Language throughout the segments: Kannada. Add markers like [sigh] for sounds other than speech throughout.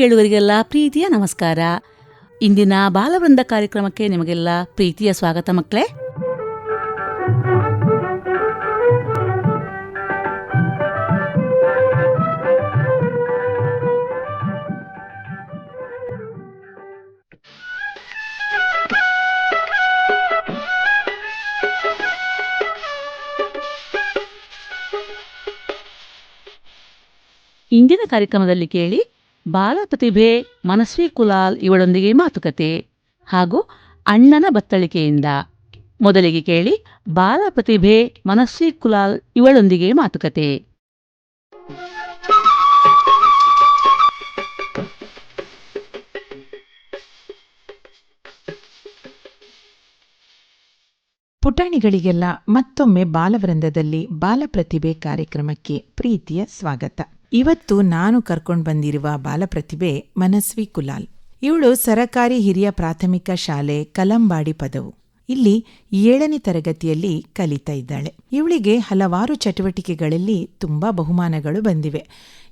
ಪುಟಾಣಿ ಕೇಳುಗರಿಗೆಲ್ಲ ಪ್ರೀತಿಯ ನಮಸ್ಕಾರ. ಇಂದಿನ ಬಾಲವೃಂದ ಕಾರ್ಯಕ್ರಮಕ್ಕೆ ನಿಮಗೆಲ್ಲ ಪ್ರೀತಿಯ ಸ್ವಾಗತ ಮಕ್ಕಳೇ. ಇಂದಿನ ಕಾರ್ಯಕ್ರಮದಲ್ಲಿ ಕೇಳಿ ಬಾಲ ಪ್ರತಿಭೆ ಮನಸ್ವಿ ಕುಲಾಲ್ ಇವಳೊಂದಿಗೆ ಮಾತುಕತೆ ಹಾಗೂ ಅಣ್ಣನ ಬತ್ತಳಿಕೆಯಿಂದ. ಮೊದಲಿಗೆ ಕೇಳಿ ಬಾಲ ಪ್ರತಿಭೆ ಮನಸ್ವಿ ಕುಲಾಲ್ ಇವಳೊಂದಿಗೆ ಮಾತುಕತೆ. ಪುಟಾಣಿಗಳಿಗೆಲ್ಲ ಮತ್ತೊಮ್ಮೆ ಬಾಲವೃಂದದಲ್ಲಿ ಬಾಲಪ್ರತಿಭೆ ಕಾರ್ಯಕ್ರಮಕ್ಕೆ ಪ್ರೀತಿಯ ಸ್ವಾಗತ. ಇವತ್ತು ನಾನು ಕರ್ಕೊಂಡು ಬಂದಿರುವ ಬಾಲಪ್ರತಿಭೆ ಮನಸ್ವಿ ಕುಲಾಲ್. ಇವಳು ಸರಕಾರಿ ಹಿರಿಯ ಪ್ರಾಥಮಿಕ ಶಾಲೆ ಕಲಂಬಾಡಿ ಪದವು. ಇಲ್ಲಿ ಏಳನೇ ತರಗತಿಯಲ್ಲಿ ಕಲಿತಾ ಇದ್ದಾಳೆ. ಇವಳಿಗೆ ಹಲವಾರು ಚಟುವಟಿಕೆಗಳಲ್ಲಿ ತುಂಬಾ ಬಹುಮಾನಗಳು ಬಂದಿವೆ.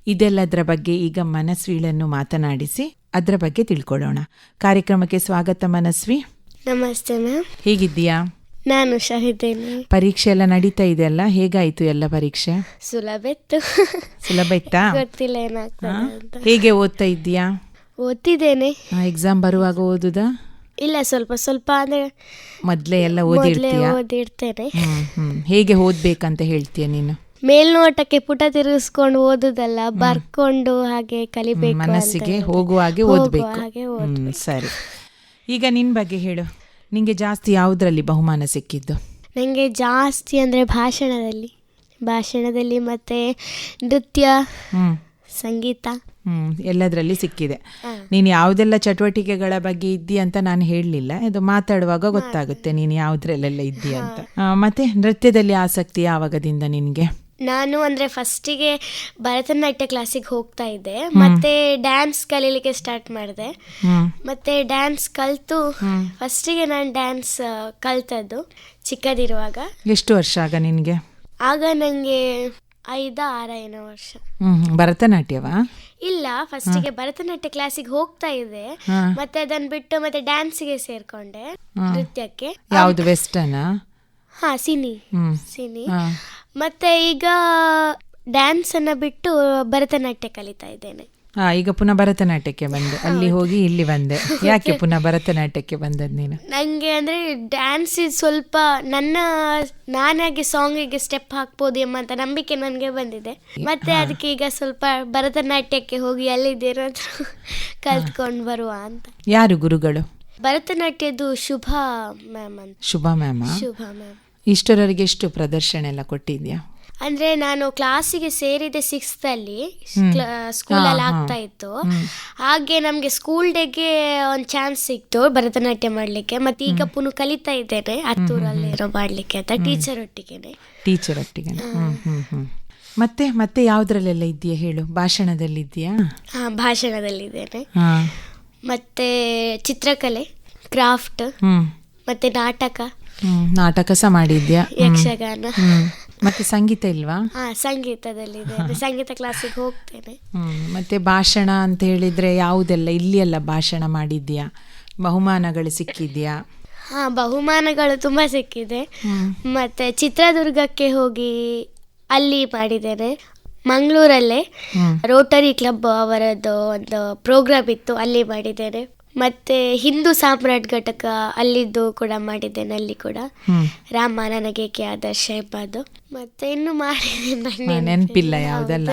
ಇದೆಲ್ಲದರ ಬಗ್ಗೆ ಈಗ ಮನಸ್ವಿಳನ್ನು ಮಾತನಾಡಿಸಿ ಅದರ ಬಗ್ಗೆ ತಿಳ್ಕೊಳ್ಳೋಣ. ಕಾರ್ಯಕ್ರಮಕ್ಕೆ ಸ್ವಾಗತ ಮನಸ್ವಿ. ನಮಸ್ತೆ ಮ್ಯಾಮ್. ಹೇಗಿದ್ದೀಯಾ? ನಾನು ಹುಷಾರಿದ್ದೇನೆ. ಪರೀಕ್ಷೆ ಎಲ್ಲ ನಡೀತಾ ಇದೆಯಲ್ಲ ಹೇಗಾಯ್ತು ಎಲ್ಲ ಪರೀಕ್ಷೆ? ಸುಲಭ ಇತ್ತು. ಸುಲಭ ಇತ್ತಾ? ಗೊತ್ತಿಲ್ಲ ಏನಾಗ್ತದೆ ಅಂತ. ಹೇಗೆ ಓದ್ತಾ ಇದ್ದೀಯಾ? ಓದ್ತಿದ್ದೇನೆ. ಎಕ್ಸಾಮ್ ಬರುವಾಗ ಓದುದಾ? ಇಲ್ಲ ಸ್ವಲ್ಪ ಸ್ವಲ್ಪ ಅಂದ್ರೆ ಮೊದ್ಲೇ ಎಲ್ಲ ಮೊದಲೇ ಓದಿರ್ತೀಯಾ? ಓದಿರ್ತೇನೆ. ಹ್ಮ್ ಹ್ಮ್. ಹೇಗೆ ಓದ್ಬೇಕಂತ ಹೇಳ್ತೀಯ ನೀನು? ಮೇಲ್ನೋಟಕ್ಕೆ ಪುಟ ತಿರುಗಿಸ್ಕೊಂಡು ಓದುದಲ್ಲ ಬರ್ಕೊಂಡು ಹಾಗೆ ಕಲಿಬೇಕು ಅಂತ ಮನಸ್ಸಿಗೆ ಹೋಗುವಾಗೆ ಹೋಗುವ ಹಾಗೆ ಹೋಗುವ ಓದ್ಬೇಕು. ಹಾಗೆ ಹ್ಮ್. ಸರಿ. ಈಗ ನಿನ್ ಬಗ್ಗೆ ಹೇಳು. ನಿಂಗೆ ಜಾಸ್ತಿ ಯಾವುದರಲ್ಲಿ ಬಹುಮಾನ ಸಿಕ್ಕಿದ್ದು? ನನಗೆ ಜಾಸ್ತಿ ಅಂದರೆ ಭಾಷಣದಲ್ಲಿ. ಭಾಷಣದಲ್ಲಿ ಮತ್ತೆ ನೃತ್ಯ ಸಂಗೀತ. ಹ್ಮ್ ಎಲ್ಲದರಲ್ಲಿ ಸಿಕ್ಕಿದೆ. ನೀನು ಯಾವುದೆಲ್ಲ ಚಟುವಟಿಕೆಗಳ ಬಗ್ಗೆ ಇದ್ದಿ ಅಂತ ನಾನು ಹೇಳಲಿಲ್ಲ. ಇದು ಮಾತಾಡುವಾಗ ಗೊತ್ತಾಗುತ್ತೆ ನೀನು ಯಾವುದ್ರಲ್ಲೆಲ್ಲ ಇದ್ದಿ ಅಂತ. ಮತ್ತೆ ನೃತ್ಯದಲ್ಲಿ ಆಸಕ್ತಿ ಯಾವಾಗದಿಂದ ನಿನಗೆ? ನಾನು ಅಂದ್ರೆ ಫಸ್ಟಿಗೆ ಭರತನಾಟ್ಯ ಕ್ಲಾಸಿಗೆ ಹೋಗ್ತಾ ಇದ್ದೆ. ಮತ್ತೆ ಡ್ಯಾನ್ಸ್ ಕಲೀಲಿಕ್ಕೆ ಸ್ಟಾರ್ಟ್ ಮಾಡಿದೆ. ಮತ್ತೆ ಡ್ಯಾನ್ಸ್ ಕಲ್ತು ಫಸ್ಟಿಗೆ ನಾನು ಡ್ಯಾನ್ಸ್ ಕಲ್ತದ್ದು ಚಿಕ್ಕದಿರುವಾಗ. ಎಷ್ಟು ವರ್ಷ ಆಗ ನಿನಗೆ? ಆಗ ನನಗೆ ಐದ ಆರ ಏನೋ ವರ್ಷ. ಭರತನಾಟ್ಯವಾ? ಇಲ್ಲ ಫಸ್ಟಿಗೆ ಭರತನಾಟ್ಯ ಕ್ಲಾಸಿಗೆ ಹೋಗ್ತಾ ಇದ್ದೆ. ಮತ್ತೆ ಅದನ್ನ ಬಿಟ್ಟು ಮತ್ತೆ ಡ್ಯಾನ್ಸಿಗೆ ಸೇರ್ಕೊಂಡೆ ನೃತ್ಯಕ್ಕೆ. ಯಾವುದು ವೆಸ್ಟರ್ನಾ ಹಾ ಸಿನಿ. ಸಿನಿ. ಮತ್ತೆ ಈಗ ಡ್ಯಾನ್ಸ್ ಅನ್ನ ಬಿಟ್ಟು ಭರತನಾಟ್ಯ ಕಲಿತಾ ಇದ್ದೇನೆ. ಹಾ ಈಗ ಪುನಃ ಭರತನಾಟ್ಯಕ್ಕೆ ಬಂದೆ. ಅಲ್ಲಿ ಹೋಗಿ ಇಲ್ಲಿ ಬಂದೆ. ಯಾಕೆ [laughs] ಪುನಃ ಭರತನಾಟ್ಯಕ್ಕೆ ಬಂದದ್ ನೀನು? ನನಗೆ ಅಂದ್ರೆ ಡ್ಯಾನ್ಸ್ ಸ್ವಲ್ಪ ನನ್ನ ನಾನಾಗಿ ಸಾಂಗಿಗೆ ಸ್ಟೆಪ್ ಹಾಕ್ಬೋದು ಎಂಬಂತ ನಂಬಿಕೆ ನನಗೆ ಬಂದಿದೆ. ಮತ್ತೆ ಅದಕ್ಕೆ ಈಗ ಸ್ವಲ್ಪ ಭರತನಾಟ್ಯಕ್ಕೆ ಹೋಗಿ ಅಲ್ಲಿದ್ದೇನಾದ್ರೂ [laughs] ಕಲ್ತ್ಕೊಂಡು ಬರುವ ಅಂತ. ಯಾರು ಗುರುಗಳು? ಭರತನಾಟ್ಯದ್ದು ಶುಭ ಮ್ಯಾಮ್ ಅಂತ. ಶುಭ ಮ್ಯಾಮ್? ಶುಭ ಮ್ಯಾಮ್. ಇಷ್ಟರವರೆಗೆ ಎಷ್ಟು ಪ್ರದರ್ಶನ ಎಲ್ಲ ಕೊಟ್ಟಿದ್ಯಾ? ಅಂದ್ರೆ ನಾನು ಕ್ಲಾಸಿಗೆ ಸೇರಿದೆ ಸಿಕ್ಸ್ತ್ ಅಲ್ಲಿ. ಸ್ಕೂಲಲ್ಲಿ ಆಗ್ತಾ ಇತ್ತು. ಹಾಗೆ ನಮ್ಗೆ ಸ್ಕೂಲ್ ಡೇಗೆ ಒಂದು ಚಾನ್ಸ್ ಸಿಕ್ತು ಭರತನಾಟ್ಯ ಮಾಡ್ಲಿಕ್ಕೆ. ಮತ್ತೆ ಈಗ ಪುನಃ ಕಲಿತಾ ಇದ್ದೇನೆ. ಹತ್ತೂರಲ್ಲಿರೋ ಮಾಡ್ಲಿಕ್ಕೆ ಅಂತ ಟೀಚರ್ ಒಟ್ಟಿಗೆನೆ. ಟೀಚರ್ ಒಟ್ಟಿಗೆ ಮತ್ತೆ ಮತ್ತೆ ಯಾವ್ದ್ರಲ್ಲೆಲ್ಲ ಇದೆಯಾ ಹೇಳು? ಭಾಷಣದಲ್ಲಿ ಇದೆಯಾ ಹಾ ಭಾಷಣದಲ್ಲಿದ್ದೇನೆ. ಇದ್ದೇನೆ ಮತ್ತೆ ಚಿತ್ರಕಲೆ ಕ್ರಾಫ್ಟ್ ಮತ್ತೆ ನಾಟಕ. ನಾಟಕ ಸಹ ಮಾಡಿದ್ಯಾ. ಯಕ್ಷಗಾನ. ಮತ್ತೆ ಸಂಗೀತ ಇಲ್ವಾ? ಹಾ ಸಂಗೀತದಲ್ಲಿದ್ದೇನೆ ಸಂಗೀತ ಕ್ಲಾಸಿಗೆ ಹೋಗ್ತೇನೆ. ಮತ್ತೆ ಭಾಷಣ ಅಂತ ಹೇಳಿದ್ರೆ ಯಾವುದೆಲ್ಲ ಇಲ್ಲಿ ಎಲ್ಲ ಭಾಷಣ ಮಾಡಿದ್ಯಾ? ಬಹುಮಾನಗಳು ಸಿಕ್ಕಿದ್ಯಾ? ಹಾ ಬಹುಮಾನಗಳು ತುಂಬಾ ಸಿಕ್ಕಿದೆ. ಮತ್ತೆ ಚಿತ್ರದುರ್ಗಕ್ಕೆ ಹೋಗಿ ಅಲ್ಲಿ ಮಾಡಿದ್ದೇನೆ. ಮಂಗಳೂರಲ್ಲೇ ರೋಟರಿ ಕ್ಲಬ್ ಅವರದ್ದು ಒಂದು ಪ್ರೋಗ್ರಾಮ್ ಇತ್ತು ಅಲ್ಲಿ ಮಾಡಿದ್ದೇನೆ. ಮತ್ತೆ ಹಿಂದೂ ಸಾಮ್ರಾಟ್ ಘಟಕ ಅಲ್ಲಿದ್ದು ಕೂಡ ಮಾಡಿದ್ದೇನೆ ಅಲ್ಲಿ ಕೂಡ. ರಾಮ ನನಗೇಕೆ ಆದರ್ಶ ಎಂಬುದು. ಮತ್ತೆ ಇನ್ನು ಮಾಡಿದ್ದೇನೆ [laughs] ನೆನಪಿಲ್ಲ. ಯಾವ್ದಲ್ಲ?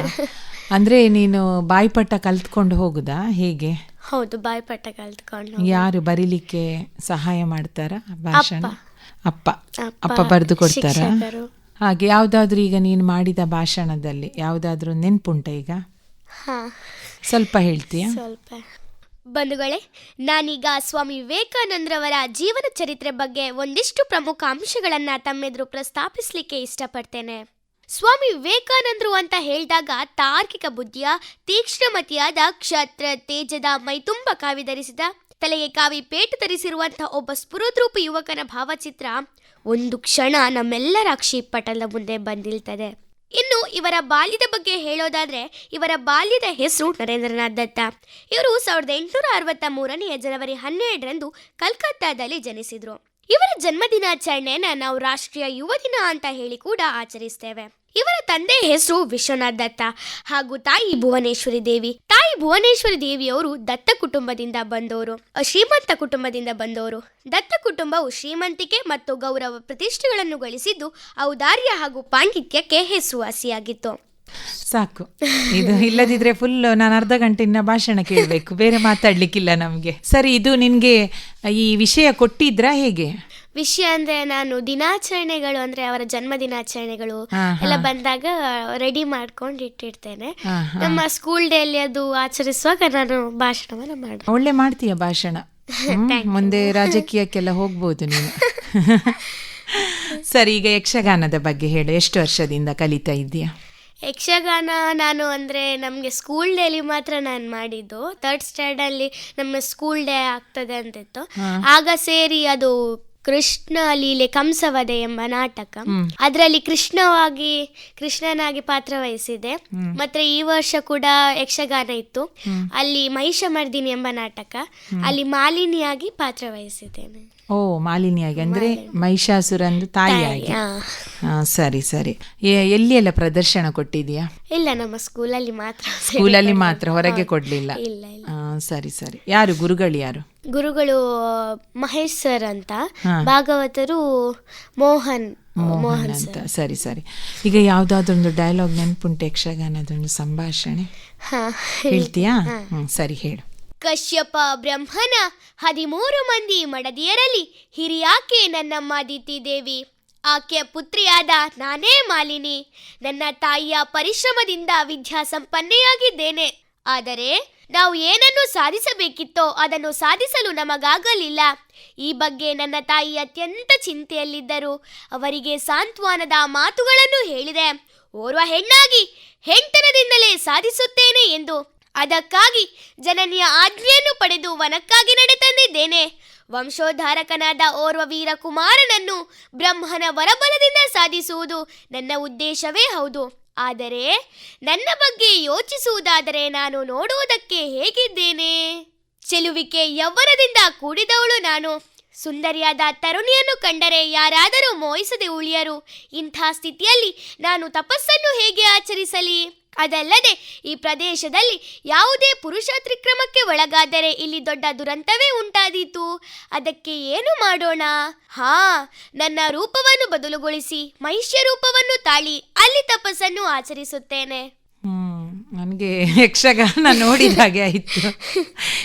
ಅಂದ್ರೆ ನೀನು ಬಾಯ್ಪಟ್ಟ ಕಲ್ತ್ಕೊಂಡು ಹೋಗುದಾ? ಹೇಗೆ? ಹೌದು ಬಾಯ್ಪಟ್ಟ ಕಲ್ತ್ಕೊಂಡು ಯಾರು ಬರೀಲಿಕ್ಕೆ ಸಹಾಯ ಮಾಡ್ತಾರ? ಭಾಷಣ? ಅಪ್ಪ. ಅಪ್ಪ, ಬರೆದು ಕೊಡ್ತಾರ? ಹಾಗೆ ಯಾವ್ದಾದ್ರು ಈಗ ನೀನು ಮಾಡಿದ ಭಾಷಣದಲ್ಲಿ ಯಾವ್ದಾದ್ರು ನೆನ್ಪುಂಟ ಈಗ? ಸ್ವಲ್ಪ ಹೇಳ್ತೀಯಾ? ಸ್ವಲ್ಪ. ಬಂಧುಗಳೇ, ನಾನೀಗ ಸ್ವಾಮಿ ವಿವೇಕಾನಂದರವರ ಜೀವನ ಚರಿತ್ರೆ ಬಗ್ಗೆ ಒಂದಿಷ್ಟು ಪ್ರಮುಖ ಅಂಶಗಳನ್ನು ತಮ್ಮೆದುರು ಪ್ರಸ್ತಾಪಿಸಲಿಕ್ಕೆ ಇಷ್ಟಪಡ್ತೇನೆ. ಸ್ವಾಮಿ ವಿವೇಕಾನಂದರು ಅಂತ ಹೇಳಿದಾಗ ತಾರ್ಕಿಕ ಬುದ್ಧಿಯ, ತೀಕ್ಷ್ಣಮತಿಯಾದ ಕ್ಷತ್ರ ತೇಜದ ಮೈತುಂಬ ಕಾವಿ ಧರಿಸಿದ, ತಲೆಗೆ ಕಾವಿ ಪೇಟ ಧರಿಸಿರುವಂತಹ ಒಬ್ಬ ಸ್ಫುರದ್ರೂಪಿ ಯುವಕನ ಭಾವಚಿತ್ರ ಒಂದು ಕ್ಷಣ ನಮ್ಮೆಲ್ಲರ ಅಕ್ಷಿ ಪಟಲದ ಮುಂದೆ ಬಂದಿಲ್ತದೆ. ಇನ್ನು ಇವರ ಬಾಲ್ಯದ ಬಗ್ಗೆ ಹೇಳೋದಾದ್ರೆ, ಇವರ ಬಾಲ್ಯದ ಹೆಸರು ನರೇಂದ್ರನಾಥ್ ದತ್ತ. ಇವರು ಸಾವಿರದ ಎಂಟುನೂರ ಅರವತ್ತ ಮೂರನೆಯ ಜನವರಿ ಹನ್ನೆರಡರಂದು ಕಲ್ಕತ್ತಾದಲ್ಲಿ ಜನಿಸಿದರು. ಇವರ ಜನ್ಮದಿನಾಚರಣೆಯನ್ನು ನಾವು ರಾಷ್ಟ್ರೀಯ ಯುವ ದಿನ ಅಂತ ಹೇಳಿ ಕೂಡ ಆಚರಿಸ್ತೇವೆ. ತಂದೆ ಹೆಸರು ವಿಶ್ವನಾಥ್ ದತ್ತ ಹಾಗೂ ತಾಯಿ ಭುವನೇಶ್ವರಿ ದೇವಿ. ತಾಯಿ ಭುವನೇಶ್ವರಿ ದೇವಿಯವರು ದತ್ತ ಕುಟುಂಬದಿಂದ ಬಂದವರು. ಶ್ರೀಮಂತ ಕುಟುಂಬದಿಂದ ಬಂದವರು. ದತ್ತ ಕುಟುಂಬವು ಶ್ರೀಮಂತಿಕೆ ಮತ್ತು ಗೌರವ ಪ್ರತಿಷ್ಠೆಗಳನ್ನು ಗಳಿಸಿದ್ದು ಔದಾರ್ಯ ಹಾಗೂ ಪಾಂಡಿತ್ಯಕ್ಕೆ ಹೆಸರುವಾಸಿಯಾಗಿತ್ತು. ಸಾಕು. ಇದು ಇಲ್ಲದಿದ್ರೆ ಫುಲ್ ನಾನು ಅರ್ಧ ಗಂಟೆಯಿಂದ ಭಾಷಣ ಕೇಳಬೇಕು. ಬೇರೆ ಮಾತಾಡ್ಲಿಕ್ಕಿಲ್ಲ ನಮಗೆ. ಸರಿ, ಇದು ನಿನ್ಗೆ ಈ ವಿಷಯ ಕೊಟ್ಟಿದ್ರಾ ಹೇಗೆ? ವಿಷಯ ಅಂದ್ರೆ ನಾನು ದಿನಾಚರಣೆಗಳು ಅಂದ್ರೆ ಅವರ ಜನ್ಮ ದಿನಾಚರಣೆಗಳು ಎಲ್ಲ ಬಂದಾಗ ರೆಡಿ ಮಾಡ್ಕೊಂಡು ಇಟ್ಟಿರ್ತೇನೆ. ನಮ್ಮ ಸ್ಕೂಲ್ ಡೇ ಅಲ್ಲಿ ಅದು ಆಚರಿಸುವಾಗ ನಾನು ಭಾಷಣವನ್ನ ಮಾಡ ಒಳ್ಳೆ ಮಾಡ್ತೀಯ ಭಾಷಣ? [laughs] ಮುಂದೆ ರಾಜಕೀಯಕ್ಕೆಲ್ಲ ಹೋಗ್ಬೋದು ನೀನು. [laughs] ಸರಿ ಈಗ ಯಕ್ಷಗಾನದ ಬಗ್ಗೆ ಹೇಳು. ಎಷ್ಟು ವರ್ಷದಿಂದ ಕಲಿತಾ ಇದ್ದೀಯಾ? ಯಕ್ಷಗಾನ ನಾನು ಅಂದರೆ ನಮಗೆ ಸ್ಕೂಲ್ ಡೇಲಿ ಮಾತ್ರ ನಾನು ಮಾಡಿದ್ದು. ತರ್ಡ್ ಸ್ಟ್ಯಾಂಡಲ್ಲಿ ನಮ್ಮ ಸ್ಕೂಲ್ ಡೇ ಆಗ್ತದೆ ಅಂತಿತ್ತು. ಆಗ ಸೇರಿ ಅದು ಕೃಷ್ಣ ಲೀಲೆ ಕಂಸವದೆ ಎಂಬ ನಾಟಕ. ಅದರಲ್ಲಿ ಕೃಷ್ಣವಾಗಿ ಕೃಷ್ಣನಾಗಿ ಪಾತ್ರ ವಹಿಸಿದೆ. ಮತ್ತೆ ಈ ವರ್ಷ ಕೂಡ ಯಕ್ಷಗಾನ ಇತ್ತು. ಅಲ್ಲಿ ಮಹಿಷಮರ್ದಿನಿ ಎಂಬ ನಾಟಕ. ಅಲ್ಲಿ ಮಾಲಿನಿಯಾಗಿ ಪಾತ್ರ ವಹಿಸಿದ್ದೇನೆ. ಓ ಮಾಲಿನಿಯಾಗಿ. ಅಂದ್ರೆ ಮಹಿಷಾಸುರಂದು ತಾಯಿಯಾಗಿ. ಹಾ. ಸರಿ ಸರಿ. ಎ- ಎಲ್ಲಿ ಎಲ್ಲ ಪ್ರದರ್ಶನ ಕೊಟ್ಟಿದ್ಯಾ ಇಲ್ಲ ನಮ್ಮ ಸ್ಕೂಲಲ್ಲಿ ಮಾತ್ರ ಸ್ಕೂಲಲ್ಲಿ ಮಾತ್ರ ಹೊರಗೆ ಕೊಡ್ಲಿಲ್ಲ. ಇಲ್ಲ ಇಲ್ಲ. ಆ, ಸರಿ ಸರಿ. ಯಾರು ಗುರುಗಳು ಯಾರು? ಗುರುಗಳು ಮಹೇಶ್ ಸರ್ ಅಂತ. ಭಾಗವತರು ಮೋಹನ್ ಮೋಹನ್ ಅಂತ. ಸರಿ. ಸರಿ ಈಗ ಯಾವ್ದಾದ್ರೊಂದು ಡೈಲಾಗ್ ನೆನ್ಪುಂಟು ಯಕ್ಷಗಾನದೊಂದು ಸಂಭಾಷಣೆ? ಹಾ. ಹೇಳ್ತೀಯಾ? ಹ್ಮ್ ಸರಿ ಹೇಳು. ಕಶ್ಯಪ ಬ್ರಹ್ಮನ ಹದಿಮೂರು ಮಂದಿ ಮಡದಿಯರಲ್ಲಿ ಹಿರಿಯಾಕೆ ನನ್ನಮ್ಮ ದಿತಿ ದೇವಿ ಆಕೆಯ ಪುತ್ರಿಯಾದ ನಾನೇ ಮಾಲಿನಿ. ನನ್ನ ತಾಯಿಯ ಪರಿಶ್ರಮದಿಂದ ವಿದ್ಯಾಸಂಪನ್ನೆಯಾಗಿದ್ದೇನೆ. ಆದರೆ ನಾವು ಏನನ್ನು ಸಾಧಿಸಬೇಕಿತ್ತೋ ಅದನ್ನು ಸಾಧಿಸಲು ನಮಗಾಗಲಿಲ್ಲ. ಈ ಬಗ್ಗೆ ನನ್ನ ತಾಯಿ ಅತ್ಯಂತ ಚಿಂತೆಯಲ್ಲಿದ್ದರು. ಅವರಿಗೆ ಸಾಂತ್ವನದ ಮಾತುಗಳನ್ನು ಹೇಳಿದೆ. ಓರ್ವ ಹೆಣ್ಣಾಗಿ ಹೆಂಡತನದಿಂದಲೇ ಸಾಧಿಸುತ್ತೇನೆ ಎಂದು ಅದಕ್ಕಾಗಿ ಜನನಿಯ ಆಜ್ಞೆಯನ್ನು ಪಡೆದು ವನಕ್ಕಾಗಿ ನಡೆತಂದಿದ್ದೇನೆ. ವಂಶೋದ್ಧಾರಕನಾದ ಓರ್ವ ವೀರಕುಮಾರನನ್ನು ಬ್ರಹ್ಮನ ವರಬಲದಿಂದ ಸಾಧಿಸುವುದು ನನ್ನ ಉದ್ದೇಶವೇ ಹೌದು. ಆದರೆ ನನ್ನ ಬಗ್ಗೆ ಯೋಚಿಸುವುದಾದರೆ ನಾನು ನೋಡುವುದಕ್ಕೆ ಹೇಗಿದ್ದೇನೆ? ಚೆಲುವಿಕೆ ಯೌವನದಿಂದ ಕೂಡಿದವಳು ನಾನು. ಸುಂದರಿಯಾದ ತರುಣಿಯನ್ನು ಕಂಡರೆ ಯಾರಾದರೂ ಮೋಹಿಸದೆ ಉಳಿಯರು. ಇಂಥ ಸ್ಥಿತಿಯಲ್ಲಿ ನಾನು ತಪಸ್ಸನ್ನು ಹೇಗೆ ಆಚರಿಸಲಿ? ಅದಲ್ಲದೆ ಈ ಪ್ರದೇಶದಲ್ಲಿ ಯಾವುದೇ ಪುರುಷ ತ್ರಿಕ್ರಮಕ್ಕೆ ಒಳಗಾದರೆ ಇಲ್ಲಿ ದೊಡ್ಡ ದುರಂತವೇ ಉಂಟಾದೀತು. ಅದಕ್ಕೆ ಏನು ಮಾಡೋಣ? ಹಾ, ನನ್ನ ರೂಪವನ್ನು ಬದಲುಗೊಳಿಸಿ ಮಹಿಷ್ಯ ರೂಪವನ್ನು ತಾಳಿ ಅಲ್ಲಿ ತಪಸ್ಸನ್ನು ಆಚರಿಸುತ್ತೇನೆ. ನನಗೆ ಯಕ್ಷಗಾನ ನೋಡಿದ ಹಾಗೆ ಆಯಿತು.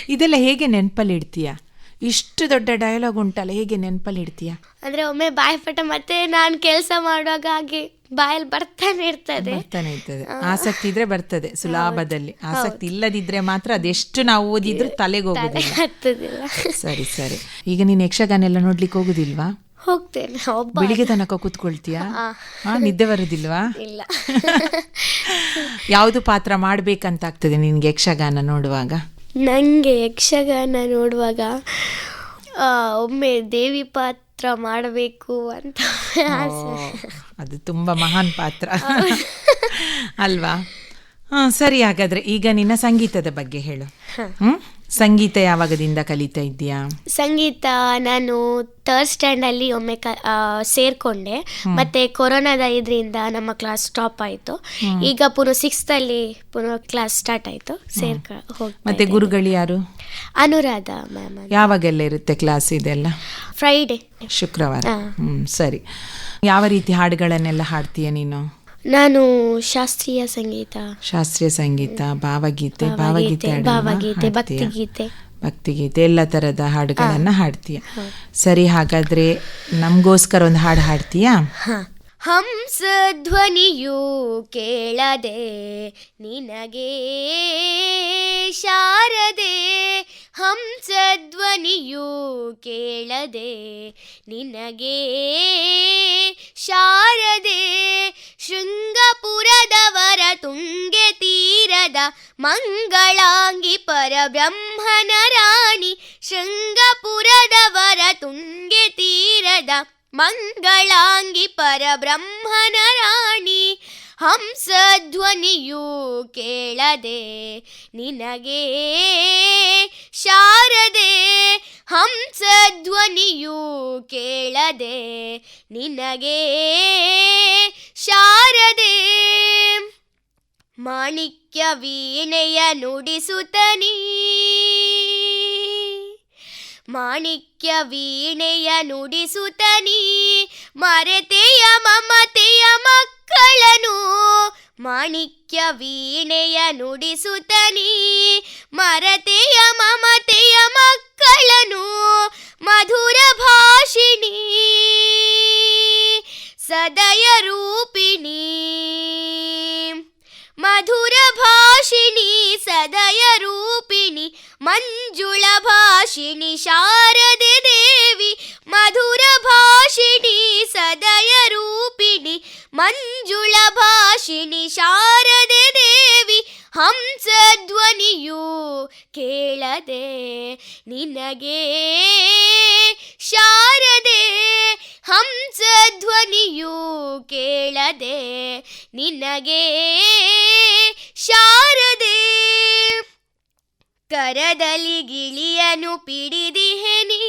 ಇದೆಲ್ಲ ಹೇಗೆ ನೆನಪಲ್ಲಿ ಇಡ್ತೀಯ ಇಷ್ಟು ದೊಡ್ಡ ಡೈಲಾಗ್ ಉಂಟಲ್ಲ ಹೇಗೆ ನೆನಪಲ್ಲಿ ಇಡ್ತೀಯ? ಅಂದ್ರೆ ಒಮ್ಮೆ ಬಾಯ್ಪಟ ಮತ್ತೆ ನಾನು ಕೆಲಸ ಮಾಡುವಾಗ ಹಾಗೆ ಬಾಯಲ್ಲಿ ಬರ್ತಾನೆ ಇರ್ತದೆ. ಬರ್ತಾನೆ ಇರ್ತದೆ. ಆಸಕ್ತಿ ಇದ್ರೆ ಬರ್ತದೆ ಸುಲಭದಲ್ಲಿ. ಆಸಕ್ತಿ ಇಲ್ಲದಿದ್ರೆ ಮಾತ್ರ ಅದೆಷ್ಟು ನಾವು ಓದಿದ್ರು ತಲೆಗೆ ಹೋಗುದಿಲ್ಲ. ಸರಿ ಸರಿ. ಈಗ ನೀನು ಯಕ್ಷಗಾನ ಎಲ್ಲ ನೋಡ್ಲಿಕ್ಕೆ ಹೋಗುದಿಲ್ವಾ? ಹೋಗ್ತೇನೆ ಒಬ್ಬ ಬೆಳಿಗ್ಗೆ ತನಕ ಕೂತ್ಕೊಳ್ತೀಯಾ? ಹಾ ನಿದ್ದೆ ಬರುದಿಲ್ವಾ? ಇಲ್ಲ. [laughs] ಯಾವುದು ಪಾತ್ರ ಮಾಡ್ಬೇಕಂತ ಆಗ್ತದೆ ನಿನ್ಗೆ ಯಕ್ಷಗಾನ ನೋಡುವಾಗ? ನನಗೆ ಯಕ್ಷಗಾನ ನೋಡುವಾಗ ಒಮ್ಮೆ ದೇವಿ ಪಾತ್ರ ಮಾಡಬೇಕು ಅಂತ ಆಸೆ. ಅದು ತುಂಬ ಮಹಾನ್ ಪಾತ್ರ. ಅಲ್ವಾ? ಹಾಂ ಸರಿ ಹಾಗಾದರೆ ಈಗ ನಿನ್ನ ಸಂಗೀತದ ಬಗ್ಗೆ ಹೇಳು. ಹ್ಮ್? ಸಂಗೀತ ಯಾವಾಗದಿಂದ ಕಲಿತಾ ಇದ್ದೀಯಾ? ಸಂಗೀತ ನಾನು ಥರ್ಡ್ ಸ್ಟ್ಯಾಂಡಲ್ಲಿ ಒಮ್ಮೆ ಕ ಸೇರ್ಕೊಂಡೆ. ಮತ್ತೆ ಕೊರೋನಾದ ಇದರಿಂದ ನಮ್ಮ ಕ್ಲಾಸ್ ಸ್ಟಾಪ್ ಆಯಿತು. ಈಗ ಪುನಃ ಸಿಕ್ಸ್ತಲ್ಲಿ ಪುನಃ ಕ್ಲಾಸ್ ಸ್ಟಾರ್ಟ್ ಆಯಿತು. ಸೇರ್ಕ ಹೋಗಿ ಮತ್ತೆ ಗುರುಗಳು ಯಾರು? ಅನುರಾಧ ಮ್ಯಾಮ್ ಯಾವಾಗೆಲ್ಲ ಇರುತ್ತೆ ಕ್ಲಾಸ್ ಇದೆಲ್ಲ? ಫ್ರೈಡೆ ಶುಕ್ರವಾರ. ಹ್ಮ್ ಸರಿ. ಯಾವ ರೀತಿ ಹಾಡುಗಳನ್ನೆಲ್ಲ ಹಾಡ್ತೀಯ ನೀನು? ನಾನು ಶಾಸ್ತ್ರೀಯ ಸಂಗೀತ. ಶಾಸ್ತ್ರೀಯ ಸಂಗೀತ ಭಾವಗೀತೆ ಭಾವಗೀತೆ ಭಾವಗೀತೆ ಭಕ್ತಿಗೀತೆ. ಭಕ್ತಿಗೀತೆ ಎಲ್ಲ ತರದ ಹಾಡುಗಳನ್ನ ಹಾಡ್ತೀಯ? ಸರಿ ಹಾಗಾದ್ರೆ ನಮಗೋಸ್ಕರ ಒಂದು ಹಾಡು ಹಾಡ್ತೀಯಾ? ಹಂಸ ಧ್ವನಿಯು ಕೇಳದೆ ನಿನಗೆ ಶಾರದೆ. ಹಂಸ ಧ್ವನಿಯು ಕೇಳದೆ ನಿನಗೆ ಶಾರದೆ. ಮಂಗಳಾಂಗಿ ಪರಬ್ರಹ್ಮನ ರಾಣಿ ಶೃಂಗಪುರದವರ ತುಂಗೆ ತೀರದ ಮಂಗಳಾಂಗಿ ಪರಬ್ರಹ್ಮನ ರಾಣಿ ಹಂಸ ಧ್ವನಿಯೂ ಕೇಳದೆ ನಿನಗೆ ಶಾರದೆ ಹಂಸ ಧ್ವನಿಯೂ ಕೇಳದೆ ನಿನಗೆ ಶಾರದೆ ಮಾಣಿಕ್ಯ ವೀಣೆಯ ನುಡಿಸುತ್ತನೀ. ಮಾಣಿಕ್ಯ ವೀಣೆಯ ನುಡಿಸುತ್ತನೀ. ಮರೆತೆಯ ಮಮತೆಯ ಮಕ್ಕಳನು ಮಾಣಿಕ್ಯ ವೀಣೆಯ ನುಡಿಸುತ್ತನೀ. ಮರತೆಯ ಮಮತೆಯ ಮಕ್ಕಳನು ಸದಯ ರೂಪಿಣಿ ಮಂಜುಳ ಭಾಷಿಣಿ ಶಾರದೆ ದೇವಿ ಮಧುರ ಭಾಷಿಣಿ ಸದಯ ರೂಪಿಣಿ ಮಂಜುಳ ಭಾಷಿಣಿ ಶಾರದೆ ದೇವಿ ಹಂಸ ಧ್ವನಿಯು ಕೇಳದೆ ನಿನಗೆ ಶಾರದೆ ಹಂಸ ಧ್ವನಿಯು ಕೇಳದೆ ನಿನಗೆ ಶಾರದೆ ಕರದಲ್ಲಿ ಗಿಳಿಯನು ಪಿಡಿದಿಹೆನಿ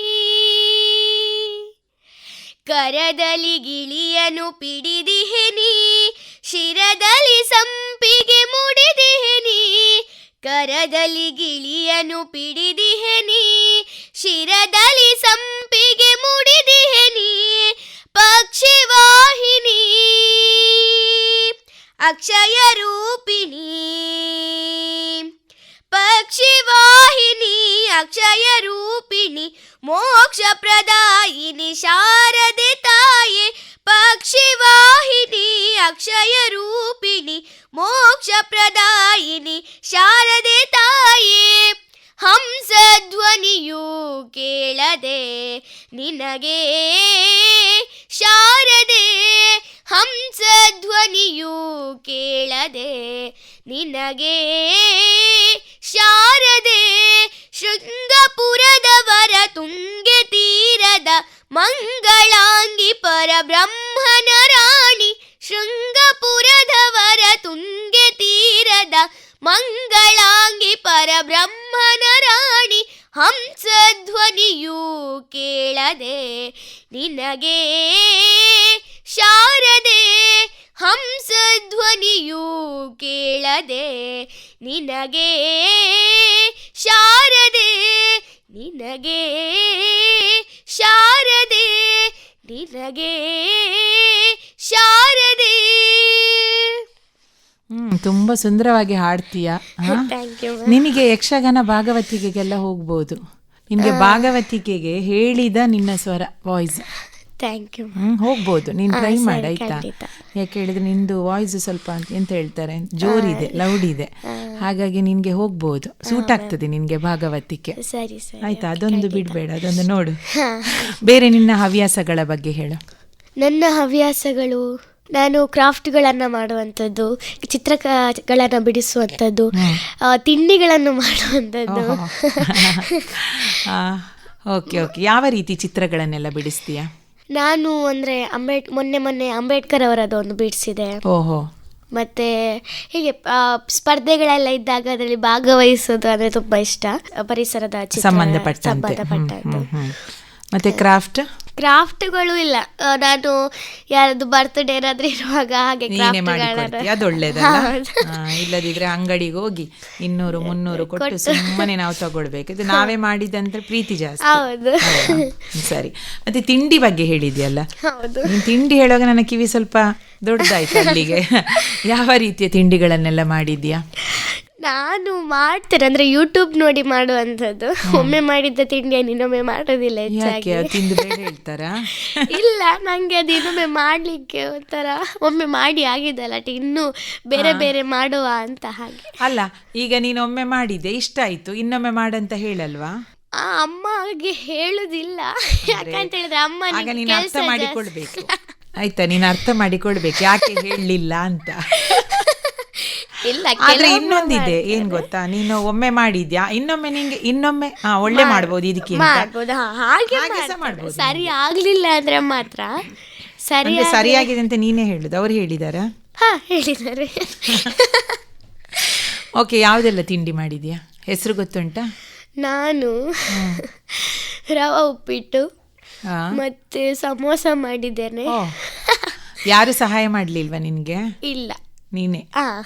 ಕರದಲ್ಲಿ ಗಿಳಿಯನು ಪಿಡಿದಿಹೆನಿ ಶಿರದಲ್ಲಿ ಸಂಪಿಗೆ ಮೂಡಿದಿಹೆನಿ ಕರದಲ್ಲಿ ಗಿಳಿಯನು ಪಿಡಿದಿಹೆನಿ ಶಿರದಲ್ಲಿ ಸಂಪಿಗೆ ಮೂಡಿದಿಹೆನಿ ಪಕ್ಷಿವಾಹಿನಿ ಅಕ್ಷಯ ರೂಪಿಣಿ. ಪಕ್ಷಿವಾಹಿನಿ ಅಕ್ಷಯ ರೂಪಿಣಿ ಮೋಕ್ಷ ಪ್ರದಾಯಿನಿ ಶಾರದೆ ತಾಯೆ ಪಕ್ಷಿವಾಹಿನಿ ಅಕ್ಷಯ ರೂಪಿಣಿ ಮೋಕ್ಷ ಪ್ರದಾಯಿನಿ ಶಾರದೆ ತಾಯೇ ಹಂಸ ಧ್ವನಿಯು ಕೇಳದೆ, ನಿನಗೆ ಶಾರದೆ. ಹಂಸ ಧ್ವನಿಯು ಕೇಳದೆ, ನಿನಗೆ ಶಾರದೆ. ಶೃಂಗಪುರದವರ ತುಂಗೆ ತೀರದ ಮಂಗಳಾಂಗಿ ಪರಬ್ರಹ್ಮನ ರಾಣಿ, ಶೃಂಗಪುರದವರ ತುಂಗೆ ತೀರದ ಮಂಗಳಾಂಗಿ ಪರಬ್ರಹ್ಮನ ರಾಣಿ ಹಂಸಧ್ವನಿಯೂ ಕೇಳದೆ, ನಿನಗೆ ಶಾರದೆ ಹಂಸಧ್ವನಿಯೂ ಕೇಳದೆ, ನಿನಗೆ ಶಾರದೆ ನಿನಗೆ ಶಾರದೆ ನಿನಗೆ ಶಾರದೆ. ಹ್ಮ್ ತುಂಬಾ ಸುಂದರವಾಗಿ ಹಾಡ್ತೀಯ ನಿನಗೆ ಯಕ್ಷಗಾನ ಭಾಗವತಿಕೆಗೆಲ್ಲ ಹೋಗ್ಬೋದು. ನಿನಗೆ ಭಾಗವತಿಕೆಗೆ ಹೇಳಿದ ನಿನ್ನ ಸ್ವರ ವಾಯ್ಸ್ ಥ್ಯಾಂಕ್ ಯು ಹೋಗ್ಬೋದು. ನೀನ್ ಟ್ರೈ ಮಾಡಿ ಆಯ್ತಾ? ಯಾಕೆ ಹೇಳಿದ್ರೆ ನಿಂದು ವಾಯ್ಸ್ ಸ್ವಲ್ಪ ಎಂತ ಹೇಳ್ತಾರೆ? ಜೋರಿದೆ ಲೌಡ್ ಇದೆ ಹಾಗಾಗಿ ನಿನ್ಗೆ ಹೋಗ್ಬೋದು. ಸೂಟ್ ಆಗ್ತದೆ ನಿನ್ಗೆ ಭಾಗವತಿಕೆ. ಸರಿ ಸರಿ ಆಯ್ತಾ? ಅದೊಂದು ಬಿಡ್ಬೇಡ ಅದೊಂದು ನೋಡು. ಬೇರೆ ನಿನ್ನ ಹವ್ಯಾಸಗಳ ಬಗ್ಗೆ ಹೇಳು. ನನ್ನ ಹವ್ಯಾಸಗಳು ನಾನು ಕ್ರಾಫ್ಟ್ಗಳನ್ನು ಮಾಡುವಂಥದ್ದು ಚಿತ್ರಗಳನ್ನು ಬಿಡಿಸುವಂಥದ್ದು ತಿಂಡಿಗಳನ್ನು ಮಾಡುವಂಥದ್ದು. Okay okay. ಯಾವ ರೀತಿ ಚಿತ್ರಗಳನ್ನೆಲ್ಲ ಬಿಡಿಸ್ತೀಯ? ನಾನು ಅಂದರೆ ಅಂಬೇಡ್ ಮೊನ್ನೆ ಮೊನ್ನೆ ಅಂಬೇಡ್ಕರ್ ಅವರದ್ದು ಒಂದು ಬಿಡಿಸಿದೆ. ಓಹೋ. ಮತ್ತೆ ಹೀಗೆ ಸ್ಪರ್ಧೆಗಳೆಲ್ಲ ಇದ್ದಾಗ ಅದರಲ್ಲಿ ಭಾಗವಹಿಸೋದು ಅಂದರೆ ತುಂಬಾ ಇಷ್ಟ. ಪರಿಸರದ ಸಂಬಂಧಪಟ್ಟ. ಮತ್ತೆ ಕ್ರಾಫ್ಟ್? ಕ್ರಾಫ್ಟ್ಗಳು ಇಲ್ಲ. ನಾನು ಯಾರದು ಬರ್ತ್ಡೇ ಏನಾದ್ರೂ ಇರುವಾಗ ಹಾಗೆ ಅದು ಒಳ್ಳೇದಲ್ಲ ಇಲ್ಲದಿದ್ರೆ ಅಂಗಡಿಗೆ ಹೋಗಿ ಇನ್ನೂರು ಮುನ್ನೂರು ಕೊಟ್ಟು ಸುಮ್ಮನೆ ನಾವು ತಗೊಳ್ಬೇಕು. ಇದು ನಾವೇ ಮಾಡಿದಂತ ಪ್ರೀತಿ ಜಾಸ್ತಿ. ಹೌದು. ಸರಿ. ಮತ್ತೆ ತಿಂಡಿ ಬಗ್ಗೆ ಹೇಳಿದ್ಯಲ್ಲ? ತಿಂಡಿ ಹೇಳುವಾಗ ನನ್ನ ಕಿವಿ ಸ್ವಲ್ಪ ದೊಡ್ಡದಾಯ್ತು ಅಲ್ಲಿಗೆ. [laughs] ಯಾವ ರೀತಿಯ ತಿಂಡಿಗಳನ್ನೆಲ್ಲ ಮಾಡಿದ್ಯಾ? ನಾನು ಮಾಡ್ತೇನೆ. ಅಂದ್ರೆ ಯೂಟ್ಯೂಬ್ ನೋಡಿ ಮಾಡುವಂಥದ್ದು. ಒಮ್ಮೆ ಮಾಡಿದ್ದ ತಿಂಡಿ ಇನ್ನೊಮ್ಮೆ ಮಾಡೋದಿಲ್ಲ ಹೆಚ್ಚಾಗಿ. [laughs] ಇಲ್ಲ ನಂಗೆ ಅದು ಇನ್ನೊಮ್ಮೆ ಮಾಡ್ಲಿಕ್ಕೆ ಒಂಥರ ಒಮ್ಮೆ ಮಾಡಿ ಆಗಿದೆ ಅಲ್ಲ ಇನ್ನೂ ಬೇರೆ ಬೇರೆ ಮಾಡುವ ಅಂತ ಹಾಗೆ. ಅಲ್ಲ ಈಗ ನೀನು ಒಮ್ಮೆ ಮಾಡಿದೆ ಇಷ್ಟ ಆಯ್ತು ಇನ್ನೊಮ್ಮೆ ಮಾಡಂತ ಹೇಳಲ್ವಾ? ಆ ಹಾಗೆ ಹೇಳುದಿಲ್ಲ. ಯಾಕಂತ ಹೇಳಿದ್ರೆ ಅಮ್ಮ ಕೆಲ್ಸ ಮಾಡಿಕೊಳ್ಬೇಕು. ಆಯ್ತಾ ನೀನು ಅರ್ಥ ಮಾಡಿಕೊಳ್ಬೇಕು. ಯಾಕೆ [laughs] ಹೇಳಲಿಲ್ಲ ಅಂತ. [laughs] ಇಲ್ಲ ಆದ್ರೆ ಇನ್ನೊಂದಿದೆ ಏನ್ ಗೊತ್ತಾ? ನೀನು ಒಮ್ಮೆ ಮಾಡಿದ್ಯಾ? ಇನ್ನೊಮ್ಮೆ ನಿಂಗೆ ಇನ್ನೊಮ್ಮೆ ಹಾ ಒಳ್ಳೆ ಮಾಡ್ಬೋದು ಇದಕ್ಕೆ ಮಾಡ್ಬೋದು ಹಾ, ಹಾಗೆ ಹಾಗೆ ಸಹ ಮಾಡ್ತಾರೆ. ಮಾಡ್ಬೋದು ಸರಿ ಆಗ್ಲಿಲ್ಲ ಅಂದ್ರೆ ಮಾತ್ರ ಸರಿ ಅಂದ್ರೆ ಸರಿಯಾಗಿದೆ ಅಂತ ನೀನೇ ಹೇಳುದು ಅವ್ರು ಹೇಳಿದಾರ? ಹಾ ಹೇಳಿದ್ದಾರೆ. [laughs] ಓಕೆ ಯಾವುದೆಲ್ಲ ತಿಂಡಿ ಮಾಡಿದ್ಯಾ? ಹೆಸರು ಗೊತ್ತುಂಟಾ? ನಾನು ರವ ಉಪ್ಪಿಟ್ಟು ಹಾ. ಮತ್ತೆ ಸಮೋಸ ಮಾಡಿದ್ದೇನೆ. ಓ ಯಾರು ಸಹಾಯ ಮಾಡ್ಲಿಲ್ವಾ ನಿನ್ಗೆ? ಇಲ್ಲ. ನೀನೆ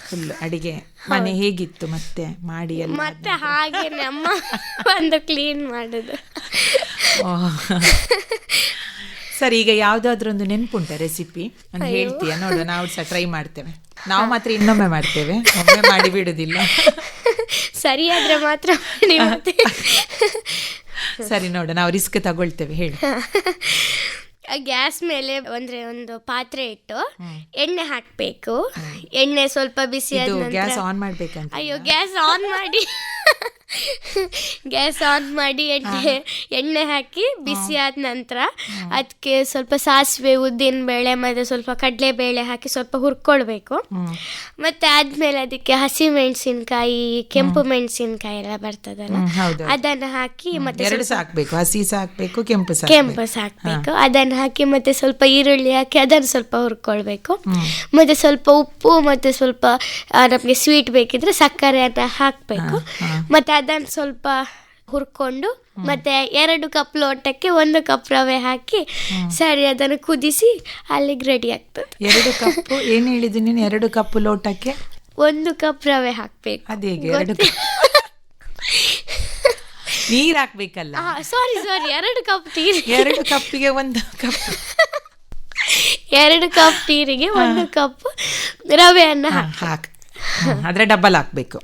ಫುಲ್ ಅಡಿಗೆ. ಮನೆ ಹೇಗಿತ್ತು ಮತ್ತೆ ಮಾಡಿ ಎಲ್ಲ? ಮತ್ತೆ ಹಾಗೆ ನಮ್ಮ ಒಂದು ಕ್ಲೀನ್ ಮಾಡುದು. ಸರಿ ಈಗ ಯಾವ್ದಾದ್ರು ಒಂದು ನೆನ್ಪುಂಟ ರೆಸಿಪಿ ಒಂದು ಹೇಳ್ತೀಯ? ನೋಡು ನಾವು ಸಹ ಟ್ರೈ ಮಾಡ್ತೇವೆ. ನಾವು ಮಾತ್ರ ಇನ್ನೊಮ್ಮೆ ಮಾಡ್ತೇವೆ. ಒಮ್ಮೆ ಮಾಡಿ ಬಿಡುದಿಲ್ಲ. ಸರಿಯಾದ್ರೆ ಮಾತ್ರ ಸರಿ ನೋಡು ನಾವು ರಿಸ್ಕ್ ತಗೊಳ್ತೇವೆ ಹೇಳಿ. ಗ್ಯಾಸ್ ಮೇಲೆ ಅಂದ್ರೆ ಒಂದು ಪಾತ್ರೆ ಇಟ್ಟು ಎಣ್ಣೆ ಹಾಕ್ಬೇಕು. ಎಣ್ಣೆ ಸ್ವಲ್ಪ ಬಿಸಿ ಆದ ಇದು ನಂತರ ಗ್ಯಾಸ್ ಆನ್ ಮಾಡ್ಬೇಕಂತ ಅಯ್ಯೋ ಗ್ಯಾಸ್ ಆನ್ ಮಾಡಿ. ಗ್ಯಾಸ್ ಆನ್ ಮಾಡಿ ಎಣ್ಣೆ ಎಣ್ಣೆ ಹಾಕಿ ಬಿಸಿ ಆದ ನಂತರ ಅದಕ್ಕೆ ಸ್ವಲ್ಪ ಸಾಸಿವೆ ಉದ್ದಿನ ಬೇಳೆ ಮತ್ತು ಸ್ವಲ್ಪ ಕಡಲೆ ಬೇಳೆ ಹಾಕಿ ಸ್ವಲ್ಪ ಹುರ್ಕೊಳ್ಬೇಕು. ಮತ್ತು ಆದ್ಮೇಲೆ ಅದಕ್ಕೆ ಹಸಿ ಮೆಣಸಿನ್ಕಾಯಿ ಕೆಂಪು ಮೆಣಸಿನ್ಕಾಯಿ ಎಲ್ಲ ಬರ್ತದಲ್ಲ ಅದನ್ನು ಹಾಕಿ ಮತ್ತೆ ಎರಡು ಸಹ ಹಸಿ ಸಾಕ್ಬೇಕು ಹಾಕ್ಬೇಕು ಕೆಂಪು ಕೆಂಪು ಹಾಕ್ಬೇಕು ಅದನ್ನ ಹಾಕಿ ಮತ್ತೆ ಸ್ವಲ್ಪ ಈರುಳ್ಳಿ ಹಾಕಿ ಅದನ್ನು ಸ್ವಲ್ಪ ಹುರ್ಕೊಳ್ಬೇಕು. ಮತ್ತೆ ಸ್ವಲ್ಪ ಉಪ್ಪು ಮತ್ತೆ ಸ್ವಲ್ಪ ನಮಗೆ ಸ್ವೀಟ್ ಬೇಕಿದ್ರೆ ಸಕ್ಕರೆಯನ್ನ ಹಾಕಬೇಕು. ಹಾ. ಮತ್ತೆ ಅದನ್ನ ಸ್ವಲ್ಪ ಹುರ್ಕೊಂಡು ಮತ್ತೆ ಎರಡು ಕಪ್ ಲೋಟಕ್ಕೆ ಒಂದು ಕಪ್ ರವೆ ಹಾಕಿ ಸರಿ ಅದನ್ನು ಕುದಿಸಿ ಅಲ್ಲಿಗೆ ರೆಡಿ ಆಗ್ತದೆ. ಎರಡು ಕಪ್ ಏನ್ ಹೇಳಿದ್ದು ನೀನು? ಎರಡು ಕಪ್ ಲೋಟಕ್ಕೆ? ಒಂದು ಕಪ್ ರವೆ ಹಾಕ್ಬೇಕು. ಅದೇ ಎರಡು [laughs] ನೀರ್ ಹಾಕ್ಬೇಕಲ್ಲ? ಸಾರಿ ಸಾರಿ ಎರಡು ಕಪ್ ನೀರು ಎರಡು ಕಪ್ಪಿಗೆ ಒಂದು ಕಪ್. ಎರಡು ಕಪ್ ನೀರಿಗೆ ಒಂದು ಕಪ್ ರವೆಯನ್ನು ಹಾಕಿ. ಆದ್ರೆ ಡಬಲ್ ಹಾಕ್ಬೇಕು.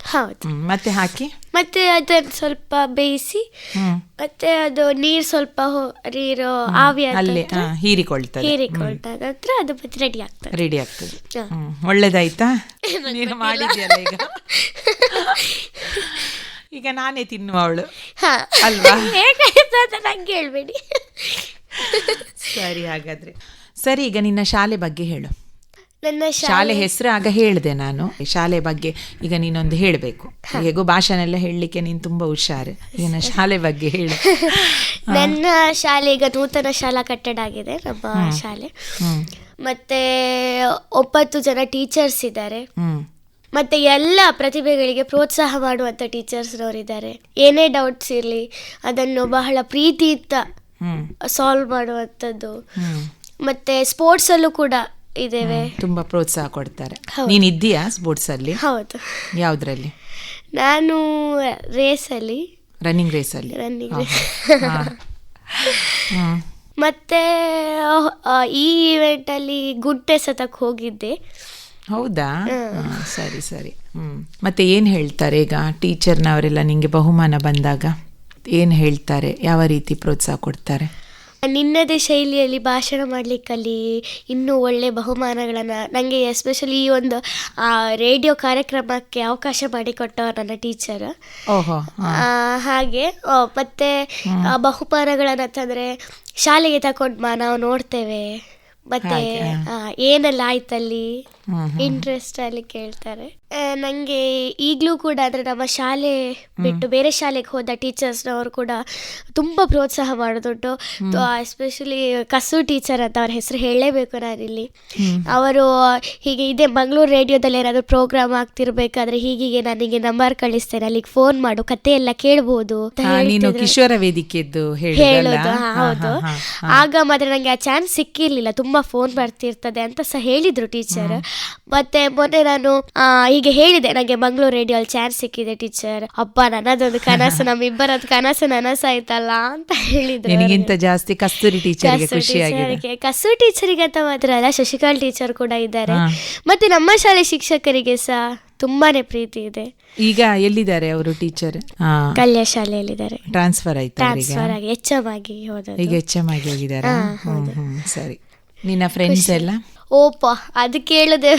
ಮತ್ತೆ ಹಾಕಿ? ಮತ್ತೆ ಅದನ್ನು ಸ್ವಲ್ಪ ಬೇಯಿಸಿ ಮತ್ತೆ ಅದು ನೀರು ಸ್ವಲ್ಪ ನೀರು ಆವಿ ಅಲ್ಲೇ ಹೀರಿಕೊಳ್ತದೆ. ಹೀರಿಕೊಳ್ತದ ನಂತರ ಅದು ಮತ್ತೆ ರೆಡಿ ಆಗ್ತದೆ. ರೆಡಿ ಆಗ್ತದೆ. ಒಳ್ಳೇದಾಯ್ತಾ? [laughs] ನೀನು ಮಾಡಿದ್ಯಲ್ಲ ಈಗ? [laughs] ಈಗ ನಾನೇ ತಿನ್ನುವ ಅವಳು. ಅಲ್ವಾ? [laughs] ನಂಗೆ ಹೇಳ್ಬೇಡಿ. ಸರಿ ಹಾಗಾದ್ರೆ. ಸರಿ ಈಗ ನಿನ್ನ ಶಾಲೆ ಬಗ್ಗೆ ಹೇಳು. ನನ್ನ ಶಾಲೆ ಹೆಸರು ಆಗ ಹೇಳಿದೆ ನಾನು. ಶಾಲೆ ಬಗ್ಗೆ ಈಗ ನೀನೊಂದು ಹೇಳಬೇಕು. ಹೇಗೋ ಭಾಷಣ ಎಲ್ಲ ಹೇಳಲಿಕ್ಕೆ ನೀನು ತುಂಬಾ ಹುಷಾರು. ಈಗ ನನ್ನ ಶಾಲೆ ಬಗ್ಗೆ ಹೇಳು. [laughs] ನನ್ನ ಶಾಲೆ ಈಗ ನೂತನ ಶಾಲಾ ಕಟ್ಟಡ ಆಗಿದೆ ನಮ್ಮ ಶಾಲೆ. ಮತ್ತೆ ಒಂಬತ್ತು ಜನ ಟೀಚರ್ಸ್ ಇದ್ದಾರೆ. ಮತ್ತೆ ಎಲ್ಲ ಪ್ರತಿಭೆಗಳಿಗೆ ಪ್ರೋತ್ಸಾಹ ಮಾಡುವಂಥ ಟೀಚರ್ಸ್ನವರಿದ್ದಾರೆ ಏನೇ ಡೌಟ್ಸ್ ಇರಲಿ ಅದನ್ನು ಬಹಳ ಪ್ರೀತಿಯಿಂದ ಸಾಲ್ವ್ ಮಾಡುವಂಥದ್ದು. ಮತ್ತೆ ಸ್ಪೋರ್ಟ್ಸಲ್ಲೂ ಕೂಡ ಇದ್ದೇವೆ ತುಂಬಾ ಪ್ರೋತ್ಸಾಹ ಕೊಡ್ತಾರೆ. ನೀನ್ ಇದ್ದೀಯಾ ಸ್ಪೋರ್ಟ್ಸ್ ಅಲ್ಲಿ ಹೌದು. ಯಾವ್ದ್ರಲ್ಲಿ? ನಾನು ರೇಸಲ್ಲಿ. Running race. ಅಲ್ಲಿ ರನ್ನಿಂಗ್ ಮತ್ತೆ ಈ ಇವೆಂಟ್ ಅಲ್ಲಿ ಗುಡ್ಡೆ ಸತಕ್ ಹೋಗಿದ್ದೆ. ಹೌದಾ? ಸರಿ ಸರಿ. ಹ್ಮ್. ಮತ್ತೆ ಏನ್ ಹೇಳ್ತಾರೆ ಈಗ ಟೀಚರ್ನವರೆಲ್ಲ ನಿಂಗೆ ಬಹುಮಾನ ಬಂದಾಗ? ಏನ್ ಹೇಳ್ತಾರೆ? ಯಾವ ರೀತಿ ಪ್ರೋತ್ಸಾಹ ಕೊಡ್ತಾರೆ? ನಿನ್ನದೇ ಶೈಲಿಯಲ್ಲಿ ಭಾಷಣ ಮಾಡಲಿಕ್ಕಲ್ಲಿ ಇನ್ನೂ ಒಳ್ಳೆ ಬಹುಮಾನಗಳನ್ನು ನನಗೆ ಎಸ್ಪೆಷಲಿ ಈ ಒಂದು ರೇಡಿಯೋ ಕಾರ್ಯಕ್ರಮಕ್ಕೆ ಅವಕಾಶ ಮಾಡಿಕೊಟ್ಟವರು ನನ್ನ ಟೀಚರ್. ಹಾಗೆ ಮತ್ತೆ ಬಹುಮಾನಗಳನ್ನು ತಂದರೆ ಶಾಲೆಗೆ ತಗೊಂಡು ಬಾ ನಾವು ನೋಡ್ತೇವೆ. ಮತ್ತೆ ಏನೆಲ್ಲ ಆಯ್ತಲ್ಲಿ? ಇಂಟ್ರೆಸ್ಟ್ ಅಲ್ಲಿ ಕೇಳ್ತಾರೆ. ನನಗೆ ಈಗಲೂ ಕೂಡ ಅಂದ್ರೆ ನಮ್ಮ ಶಾಲೆ ಬಿಟ್ಟು ಬೇರೆ ಶಾಲೆಗೆ ಹೋದ ಟೀಚರ್ಸ್ನವರು ಕೂಡ ತುಂಬಾ ಪ್ರೋತ್ಸಾಹ ಮಾಡೋದುಂಟು. ಎಸ್ಪೆಷಲಿ ಕಸು ಟೀಚರ್ ಅಂತ ಅವ್ರ ಹೆಸರು ಹೇಳಲೇಬೇಕು ನಾನಿಲ್ಲಿ. ಅವರು ಹೀಗೆ ಇದೆ ಮಂಗಳೂರು ರೇಡಿಯೋದಲ್ಲಿ ಏನಾದ್ರು ಪ್ರೋಗ್ರಾಮ್ ಆಗ್ತಿರ್ಬೇಕಾದ್ರೆ ಹೀಗೀಗೆ ನನಗೆ ನಂಬರ್ ಕಳಿಸ್ತೇನೆ. ಅಲ್ಲಿಗೆ ಫೋನ್ ಮಾಡು ಕತೆ ಎಲ್ಲ ಕೇಳ್ಬೋದು. ಕಿಶೋರ ವೇದಿಕೆದ್ದು ಹೇಳೋದು ಹೌದು. ಆಗ ಮಾತ್ರ ನಂಗೆ ಆ ಚಾನ್ಸ್ ಸಿಕ್ಕಿರ್ಲಿಲ್ಲ. ತುಂಬಾ ಫೋನ್ ಬರ್ತಿರ್ತದೆ ಅಂತ ಸಹ ಹೇಳಿದ್ರು ಟೀಚರ್ ಮತ್ತೆ ಮೊನ್ನೆ ನಾನು ಆ, ಹೀಗೆ ಹೇಳಿದೆ ನಂಗೆ ಮಂಗಳೂರು ರೇಡಿಯೋಲ್ಲಿ ಚಾನ್ಸ್ ಸಿಕ್ಕಿದೆ ಟೀಚರ್ ಅಪ್ಪ ನನ್ನದೊಂದು ಕನಸು [laughs] ನಮ್ಮಿಬ್ಬರದ್ದು ಕನಸು ನನಸಾಯ್ತಲ್ಲ ಅಂತ ಹೇಳಿದ್ರು ನಿನಗಿಂತ ಜಾಸ್ತಿ ಕಸ್ತೂರಿ ಟೀಚರ್ಗೆ ಕಸ್ತೂರಿ ಟೀಚರಿಗೆ ಅಂತ ಮಾತ್ರ ಅಲ್ಲ ಶಶಿಕಾಲ್ ಟೀಚರ್ ಕೂಡ ಇದ್ದಾರೆ. ಮತ್ತೆ ನಮ್ಮ ಶಾಲೆ ಶಿಕ್ಷಕರಿಗೆ ಸಹ ತುಂಬಾನೇ ಪ್ರೀತಿ ಇದೆ. ಈಗ ಎಲ್ಲಿದ್ದಾರೆ ಅವರು ಟೀಚರ್ ಕಲ್ಯ ಶಾಲೆಯಲ್ಲಿದ್ದಾರೆ. ಟ್ರಾನ್ಸ್ಫರ್ ಆಯ್ತು ಟ್ರಾನ್ಸ್ಫರ್ ಆಗಿ ಎಚ್ ಎಂ ಆಗಿ ಹೋದದ್ದು. ಈಗ ಎಚ್ ಹೋಗಿದ್ದಾರೆ. ಆಗಿ ಸರಿ. ನಿನ್ನ ಫ್ರೆಂಡ್ಸ್ ಎಲ್ಲ? ಓಪ ಅದು ಕೇಳದೆ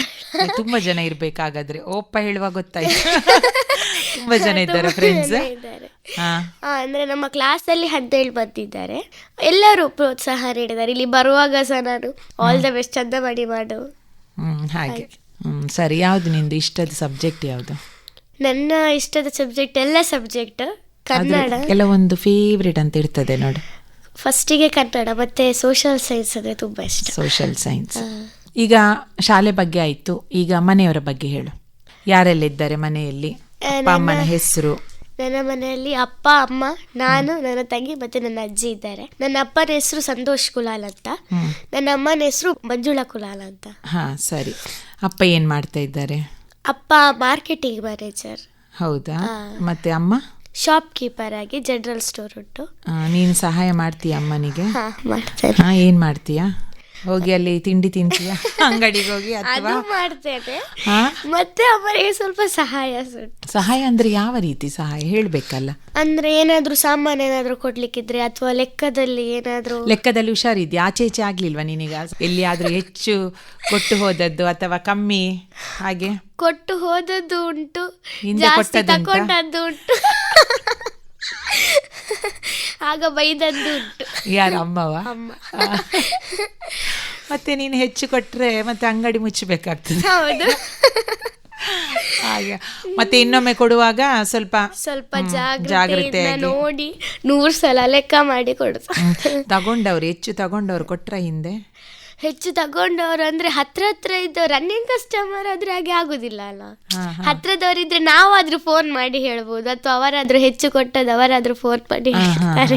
ತುಂಬಾ ಜನ ಇರ್ಬೇಕಾಗಾದ್ರೆ. ಓಪ ಹೇಳುವ ಗೊತ್ತಾಯ್ತು. [laughs] ತುಂಬಾ ಜನ ಇದ್ದಾರೆ ಫ್ರೆಂಡ್ಸ್ ಅಂದ್ರೆ ನಮ್ಮ ಕ್ಲಾಸ್ ಅಲ್ಲಿ ಹದಿನೇಳು ಬಂದಿದ್ದಾರೆ ಎಲ್ಲರೂ ಪ್ರೋತ್ಸಾಹ ನೀಡಿದ್ದಾರೆ. ಇಲ್ಲಿ ಬರುವಾಗ ಸಹ ನಾನು ಆಲ್ ದ ಬೆಸ್ಟ್ ಚಂದ ಮಾಡಿ ಮಾಡು. ಹ್ಮ್ ಹಾಗೆ. ಹ್ಮ್ ಸರಿ. ಯಾವ್ದು ನಿಂದು ಇಷ್ಟದ ಸಬ್ಜೆಕ್ಟ್ ಯಾವ್ದು? ನನ್ನ ಇಷ್ಟದ ಸಬ್ಜೆಕ್ಟ್ ಎಲ್ಲ ಸಬ್ಜೆಕ್ಟ್ ಕನ್ನಡ. ಕೆಲವೊಂದು ಫೇವ್ರೇಟ್ ಅಂತ ಇರ್ತದೆ ನೋಡಿ. ಫಸ್ಟಿಗೆ ಕನ್ನಡ ಮತ್ತೆ ಸೋಷಿಯಲ್ ಸೈನ್ಸ್ ಅಂದ್ರೆ ತುಂಬಾ ಇಷ್ಟ. ಸೋಷಿಯಲ್ ಸೈನ್ಸ್ ಈಗ ಶಾಲೆ ಬಗ್ಗೆ ಆಯ್ತು. ಈಗ ಮನೆಯವರ ಬಗ್ಗೆ ಹೇಳು. ಯಾರೆಲ್ಲ ಇದ್ದಾರೆ ಮನೆಯಲ್ಲಿ ಅಪ್ಪ ಅಮ್ಮನ ಹೆಸರು? ನನ್ನ ಮನೆಯಲ್ಲಿ ಅಪ್ಪ ಅಮ್ಮ ನಾನು ನನ್ನ ತಂಗಿ ಮತ್ತೆ ನನ್ನ ಅಜ್ಜಿ ಇದ್ದಾರೆ. ನನ್ನ ಅಪ್ಪನ ಹೆಸರು ಸಂತೋಷ್ ಕುಲಾಲ್ ಅಂತ. ನನ್ನ ಅಮ್ಮನ ಹೆಸರು ಮಂಜುಳಾ ಕುಲಾಲ್ ಅಂತ. ಹಾ ಸರಿ. ಅಪ್ಪ ಏನ್ ಮಾಡ್ತಾ ಇದ್ದಾರೆ? ಅಪ್ಪ ಮಾರ್ಕೆಟಿಂಗ್ ಮ್ಯಾನೇಜರ್ ಹೌದಾ? ಮತ್ತೆ ಅಮ್ಮ? ಶಾಪ್ ಕೀಪರ್ ಆಗಿ ಜನರಲ್ ಸ್ಟೋರ್ ಉಂಟು. ನೀನು ಸಹಾಯ ಮಾಡ್ತೀಯ ಅಮ್ಮನಿಗೆ? ಹಾ ಮಾಡ್ತೇನೆ. ಹಾ ಏನ್ ಮಾಡ್ತೀಯಾ? ಹೋಗಿ ಅಲ್ಲಿ ತಿಂಡಿ ತಿಂತೀಯ? [laughs] ಅಂಗಡಿಗೆ ಹೋಗಿ ಅಥವಾ? ಮಾಡ್ತೇನೆ. ಹಾ? ಮತ್ತೆ ಅವರಿಗೆ ಸ್ವಲ್ಪ ಸಹಾಯ ಸುಂಟು ಸಹಾಯ ಅಂದ್ರೆ ಯಾವ ರೀತಿ ಸಹಾಯ? ಹೇಳ್ಬೇಕಲ್ಲ. ಅಂದ್ರೆ ಏನಾದ್ರೂ ಸಾಮಾನು ಏನಾದ್ರೂ ಕೊಡ್ಲಿಕ್ಕಿದ್ರೆ ಅಥವಾ ಲೆಕ್ಕದಲ್ಲಿ ಏನಾದ್ರೂ ಲೆಕ್ಕದಲ್ಲಿ ಹುಷಾರಿದ್ಯಾ? ಆಚೆ ಈಚೆ ಆಗ್ಲಿಲ್ವಾ ನಿನಗೆ? ಎಲ್ಲಿಯಾದ್ರೂ ಹೆಚ್ಚು ಕೊಟ್ಟು ಹೋದದ್ದು ಅಥವಾ ಕಮ್ಮಿ? ಹಾಗೆ? ಕೊಟ್ಟು ಹೋದದ್ದು ಉಂಟು. ಹಿಂದೆ ಜಾಸ್ತಿ ಕೊಟ್ಟದ್ದುಂಟಾ? ತಕೊಂಡದ್ದು ಉಂಟು. [laughs] ಆಗ ಬೈದದ್ದು ಉಂಟು. ಯಾರು ಅಮ್ಮವ? ಅಮ್ಮ. ಮತ್ತೆ ನೀನು ಹೆಚ್ಚು ಕೊಟ್ಟರೆ ಮತ್ತೆ ಅಂಗಡಿ ಮುಚ್ಚಬೇಕಾಗ್ತದೆ. ಹೌದು. ಹಾಗೆ. ಮತ್ತೆ ಇನ್ನೊಮ್ಮೆ ಕೊಡುವಾಗ ಸ್ವಲ್ಪ ಸ್ವಲ್ಪ ಜಾಗ್ರತೆ ಜಾಗ್ರತೆಯಾಗಿ. ನೋಡಿ ನೂರು ಸಲ ಲೆಕ್ಕ ಮಾಡಿ ಕೊಡುದು. ತಗೊಂಡವ್ರು ಹೆಚ್ಚು ತಗೊಂಡವ್ರು ಕೊಟ್ರ ಹಿಂದೆ? ಹೆಚ್ಚು ತಗೊಂಡವ್ರು ಅಂದ್ರೆ ಹತ್ರ ಹತ್ರ ಇದ್ದವ್ರು ರನ್ನಿಂಗ್ ಕಸ್ಟಮರ್ ಆದ್ರೆ ಹಾಗೆ ಆಗುದಿಲ್ಲ ಅಲ್ಲ? ಹತ್ರದವರಿದ್ರೆ ನಾವಾದ್ರೂ ಫೋನ್ ಮಾಡಿ ಹೇಳ್ಬೋದು ಅಥವಾ ಅವರಾದ್ರೂ ಹೆಚ್ಚು ಕೊಟ್ಟದ್ದು ಅವರಾದ್ರೂ ಫೋನ್ ಮಾಡಿ ಹೇಳ್ತಾರೆ.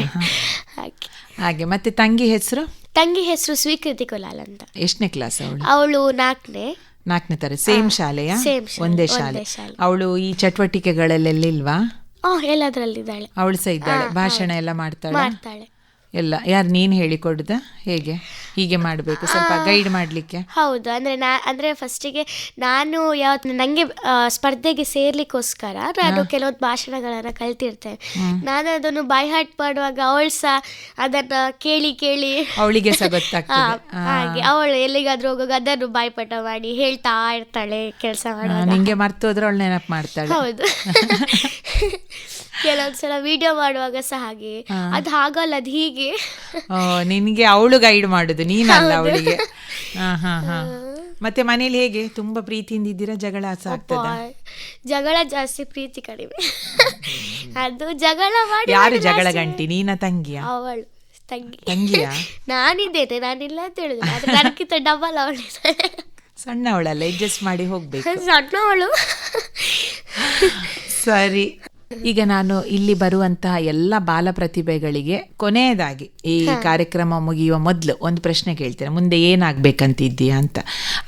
ಹಾಗೆ. ಹಾಗೆ ಮತ್ತೆ ತಂಗಿ ಹೆಸರು? ತಂಗಿ ಹೆಸರು ಸ್ವೀಕೃತಿ ಕೊಲಾಲ್ ಅಂತ. ಎಷ್ಟನೇ ಕ್ಲಾಸ್ ಅವಳು? ಅವಳು ನಾಲ್ಕನೇ. ನಾಲ್ಕನೇ ತರ ಸೇಮ್ ಶಾಲೆಯ? ಶಾಲೆ, ಒಂದೇ ಶಾಲೆ. ಅವಳು ಈ ಚಟುವಟಿಕೆಗಳಲ್ಲೆಲ್ಲ ಇಲ್ವಾ? ಎಲ್ಲದ್ರಲ್ಲಿದ್ದಾಳೆ. ಅವಳು ಸಹ ಇದ್ದಾಳೆ. ಭಾಷಣ ಎಲ್ಲ ಮಾಡ್ತಾಳೆ? ಮಾಡ್ತಾಳೆ. ಎಲ್ಲ ಯಾರು ನೀನು ಹೇಳಿಕೊಡ್ದ ಹೇಗೆ? ಹೀಗೆ ಮಾಡಬೇಕು ಸ್ವಲ್ಪ ಗೈಡ್ ಮಾಡಲಿಕ್ಕೆ. ಹೌದು ಅಂದ್ರೆ ನಾ ಅಂದರೆ ಫಸ್ಟಿಗೆ ನಾನು ಯಾವತ್ತು ನನಗೆ ಸ್ಪರ್ಧೆಗೆ ಸೇರ್ಲಿಕ್ಕೋಸ್ಕರ ನಾನು ಕೆಲವೊಂದು ಭಾಷಣಗಳನ್ನು ಕಲ್ತಿರ್ತೇನೆ. ನಾನು ಅದನ್ನು ಬಾಯ್ ಹಾಟ್ ಮಾಡುವಾಗ ಅವಳು ಸಹ ಅದನ್ನ ಕೇಳಿ ಕೇಳಿ. ಅವಳಿಗೆ ಸಹ [laughs] ಗೊತ್ತಾಗ್ತದೆ. ಹಾಗೆ ಅವಳು ಎಲ್ಲಿಗಾದ್ರೂ ಹೋಗುವಾಗ ಅದನ್ನು ಬಾಯ್ಪಟ ಮಾಡಿ ಹೇಳ್ತಾ ಇರ್ತಾಳೆ ಕೆಲಸ ಮಾಡಿ ನಿಮಗೆ ಮರ್ತೋದ್ರೆ ಅವಳು ನೆನಪು ಮಾಡ್ತಾಳೆ. ಹೌದು. [laughs] ಕೆಲವೊಂದ್ಸಲ ವಿಡಿಯೋ ಮಾಡುವಾಗ ಸಹ ಹಾಗೆ. ಅದು ಹಾಗಲ್ಲ ಅದು ಹೀಗೆ. ನಿನಗೆ ಅವಳು ಗೈಡ್ ಮಾಡುದು ನೀನಲ್ಲ ಅವಳಿಗೆ. ಮತ್ತೆ ಮನೇಲಿ ಹೇಗೆ? ತುಂಬಾ ಪ್ರೀತಿಯಿಂದ ಇದ್ದೀರಾ? ಜಗಳ ಆಗ್ತದ? ಜಗಳ ಜಾಸ್ತಿ ಪ್ರೀತಿ ಕಡಿಮೆ. ಅದು ಜಗಳ ಮಾಡಿ ಯಾರು ಜಗಳ ಗಂಟಿ? ನೀನ ತಂಗಿಯ? ಅವಳು ತಂಗಿ. ತಂಗಿಯಾ? ನಾನಿದ್ದೇನೆ ನಾನಿಲ್ಲ ಅಂತ ಆದ್ರೆ ನನಗಿಂತ ಡಬಲ್ ಅವಳಿದ್ದಾಳೆ ಸಣ್ಣವಳಲ್ಲ ಅಡ್ಜಸ್ಟ್ ಮಾಡಿ ಹೋಗ್ಬೇಕು. ಸಣ್ಣವಳು. ಸರಿ. ಈಗ ನಾನು ಇಲ್ಲಿ ಬರುವಂತಹ ಎಲ್ಲ ಬಾಲ ಪ್ರತಿಭೆಗಳಿಗೆ ಕೊನೆಯದಾಗಿ ಈ ಕಾರ್ಯಕ್ರಮ ಮುಗಿಯುವ ಮೊದಲು ಒಂದು ಪ್ರಶ್ನೆ ಕೇಳ್ತೇನೆ. ಮುಂದೆ ಏನಾಗ್ಬೇಕಂತಿದ್ದೀಯಾ ಅಂತ.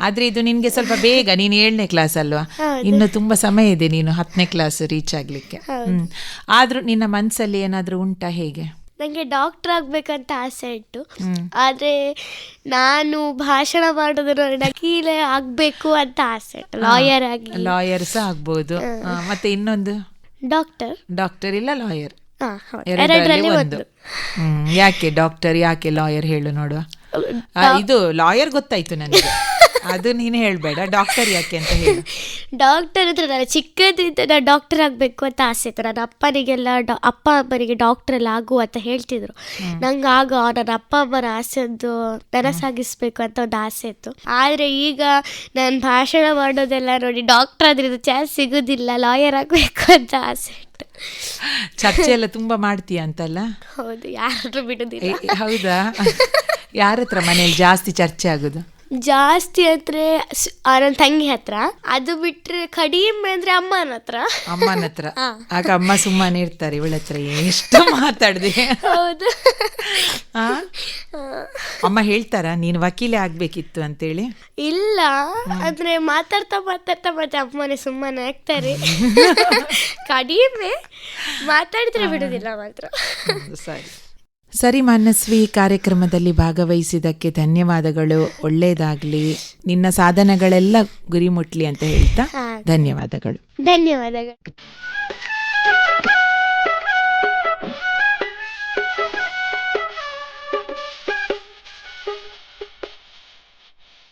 ಆದ್ರೆ ಇದು ನಿನ್ಗೆ ಸ್ವಲ್ಪ ಬೇಗ ನೀನು ಏಳನೇ ಕ್ಲಾಸ್ ಅಲ್ವಾ? ಇನ್ನು ತುಂಬಾ ಸಮಯ ಇದೆ ನೀನು ಹತ್ತನೇ ಕ್ಲಾಸ್ ರೀಚ್ ಆಗ್ಲಿಕ್ಕೆ. ಹ್ಮ್. ಆದ್ರೂ ನಿನ್ನ ಮನಸ್ಸಲ್ಲಿ ಏನಾದರೂ ಉಂಟಾ ಹೇಗೆ? ನಂಗೆ ಡಾಕ್ಟರ್ ಆಗ್ಬೇಕಂತ ಆಸೆ ಇತ್ತು ಆದ್ರೆ ನಾನು ಭಾಷಣ ಮಾಡೋದು ನಕೀಲೆ ವಕೀಲೆ ಆಗ್ಬೇಕು ಅಂತ ಆಸೆ. ಲಾಯರ್ ಆಗಿ. ಲಾಯರ್ಸ್ ಆಗ್ಬೋದು. ಮತ್ತೆ ಇನ್ನೊಂದು? ಡಾಕ್ಟರ್ ಡಾಕ್ಟರ್ ಇಲ್ಲ ಲಾಯರ್ ಎರಡರಲ್ಲಿ ಒಂದು. ಯಾಕೆ ಡಾಕ್ಟರ್ ಯಾಕೆ ಲಾಯರ್ ಹೇಳು ನೋಡುವ. ಇದು ಲಾಯರ್ ಗೊತ್ತಾಯ್ತು ನನಗೆ. ಅದು ನೀನು ಹೇಳ್ಬೇಡ ಡಾಕ್ಟರ್ ಯಾಕೆ ಅಂತ ಹೇಳಿ. ಡಾಕ್ಟರ್ ಅಂದ್ರೆ ನಾನು ಚಿಕ್ಕದ್ರಿಂದ ನಾನು ಡಾಕ್ಟರ್ ಆಗಬೇಕು ಅಂತ ಆಸೆ ಇತ್ತು. ನನ್ನ ಅಪ್ಪನಿಗೆಲ್ಲ ಡಾ ಅಪ್ಪ ಅಮ್ಮನಿಗೆ ಡಾಕ್ಟರ್ ಎಲ್ಲ ಆಗು ಅಂತ ಹೇಳ್ತಿದ್ರು. ನಂಗೆ ಆಗ ನನ್ನ ಅಪ್ಪ ಅಮ್ಮನ ಆಸೆ ಒಂದು ನನಸಾಗಿಸ್ಬೇಕು ಅಂತ ಒಂದು ಆಸೆ ಇತ್ತು. ಆದರೆ ಈಗ ನಾನು ಭಾಷಣ ಮಾಡೋದೆಲ್ಲ ನೋಡಿ ಡಾಕ್ಟರ್ ಆದ್ರೆ ಇದು ಚಾನ್ಸ್ ಸಿಗೋದಿಲ್ಲ ಲಾಯರ್ ಆಗಬೇಕು ಅಂತ ಆಸೆ ಇತ್ತು. ಚರ್ಚೆ ಎಲ್ಲ ತುಂಬಾ ಮಾಡ್ತೀಯ ಅಂತಲ್ಲ? ಹೌದು ಯಾರು ಬಿಡುದಿಲ್ಲ. ಹೌದಾ? ಯಾರತ್ರ ಮನೇಲಿ ಜಾಸ್ತಿ ಚರ್ಚೆ ಆಗುದು? ಜಾಸ್ತಿ ಅಂದ್ರೆ ಸ್- ಆ, ತಂಗಿ ಹತ್ರ. ಅದು ಬಿಟ್ರೆ ಕಡಿಮೆ ಅಂದ್ರೆ ಅಮ್ಮನ ಹತ್ರ. ಅಮ್ಮನ ಹತ್ರ. [laughs] ಆಗ ಅಮ್ಮ ಸುಮ್ಮನೆ ಇರ್ತಾರೆ ಇವಳ ಹತ್ರ ಎಷ್ಟು ಮಾತಾಡಿದೆ? ಹೌದು? ಅಮ್ಮ ಹೇಳ್ತಾರ ನೀನು ವಕೀಲೆ ಆಗ್ಬೇಕಿತ್ತು ಅಂತೇಳಿ? ಇಲ್ಲ ಅಂದ್ರೆ ಮಾತಾಡ್ತಾ ಮಾತಾಡ್ತಾ ಮತ್ತೆ ಅಮ್ಮನೆ ಸುಮ್ಮನೆ ಆಗ್ತಾರೆ. [laughs] ಕಡಿಮೆ. ಮಾತಾಡಿದ್ರೆ ಬಿಡುದಿಲ್ಲ ಮಾತ್ರ. ಸರಿ. ಸರಿ ಮಾನಸ್ವಿ ಕಾರ್ಯಕ್ರಮದಲ್ಲಿ ಭಾಗವಹಿಸಿದ್ದಕ್ಕೆ ಧನ್ಯವಾದಗಳು. ಒಳ್ಳೇದಾಗ್ಲಿ. ನಿನ್ನ ಸಾಧನೆಗಳೆಲ್ಲ ಗುರಿ ಮುಟ್ಲಿ ಅಂತ ಹೇಳ್ತಾ ಧನ್ಯವಾದಗಳು. ಧನ್ಯವಾದಗಳು.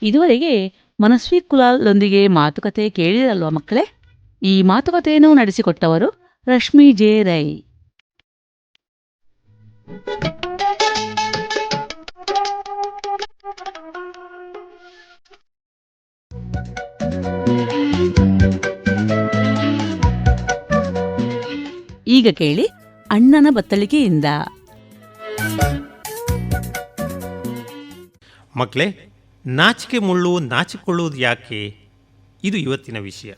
ಇದುವರೆಗೆ ಮನಸ್ವಿ ಕುಲಾಲ್ದೊಂದಿಗೆ ಮಾತುಕತೆ ಕೇಳಿರಲ್ವಾ ಮಕ್ಕಳೇ? ಈ ಮಾತುಕತೆಯನ್ನು ನಡೆಸಿಕೊಟ್ಟವರು ರಶ್ಮಿ ಜೆ ರೈ. ಈಗ ಕೇಳಿ ಅಣ್ಣನ ಬತ್ತಳಿಕೆಯಿಂದ ಮಕ್ಕಳೇ, ನಾಚಿಕೆ ಮುಳ್ಳು ನಾಚಿಕೊಳ್ಳುವುದು ಯಾಕೆ? ಇದು ಇವತ್ತಿನ ವಿಷಯ.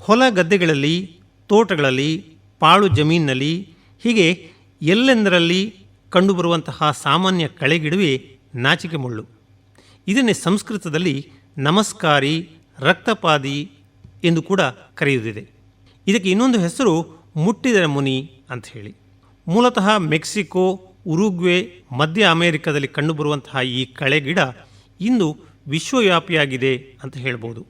ಹೊಲ ಗದ್ದೆಗಳಲ್ಲಿ, ತೋಟಗಳಲ್ಲಿ, ಪಾಳು ಜಮೀನಿನಲ್ಲಿ, ಹೀಗೆ ಎಲ್ಲೆಂದರಲ್ಲಿ ಕಂಡುಬರುವಂತಹ ಸಾಮಾನ್ಯ ಕಳೆಗಿಡುವೆ ನಾಚಿಕೆ ಮುಳ್ಳು. ಇದನ್ನೇ ಸಂಸ್ಕೃತದಲ್ಲಿ ನಮಸ್ಕಾರಿ, ರಕ್ತಪಾದಿ ಎಂದು ಕೂಡ ಕರೆಯುವುದಿದೆ. ಇದಕ್ಕೆ ಇನ್ನೊಂದು ಹೆಸರು ಮುಟ್ಟಿದರ ಮುನಿ ಅಂತ ಹೇಳಿ. ಮೂಲತಃ ಮೆಕ್ಸಿಕೋ, ಉರುಗ್ವೆ, ಮಧ್ಯ ಅಮೆರಿಕದಲ್ಲಿ ಕಂಡುಬರುವಂತಹ ಈ ಕಳೆ ಗಿಡ ಇಂದು ವಿಶ್ವವ್ಯಾಪಿಯಾಗಿದೆ ಅಂತ ಹೇಳ್ಬೋದು.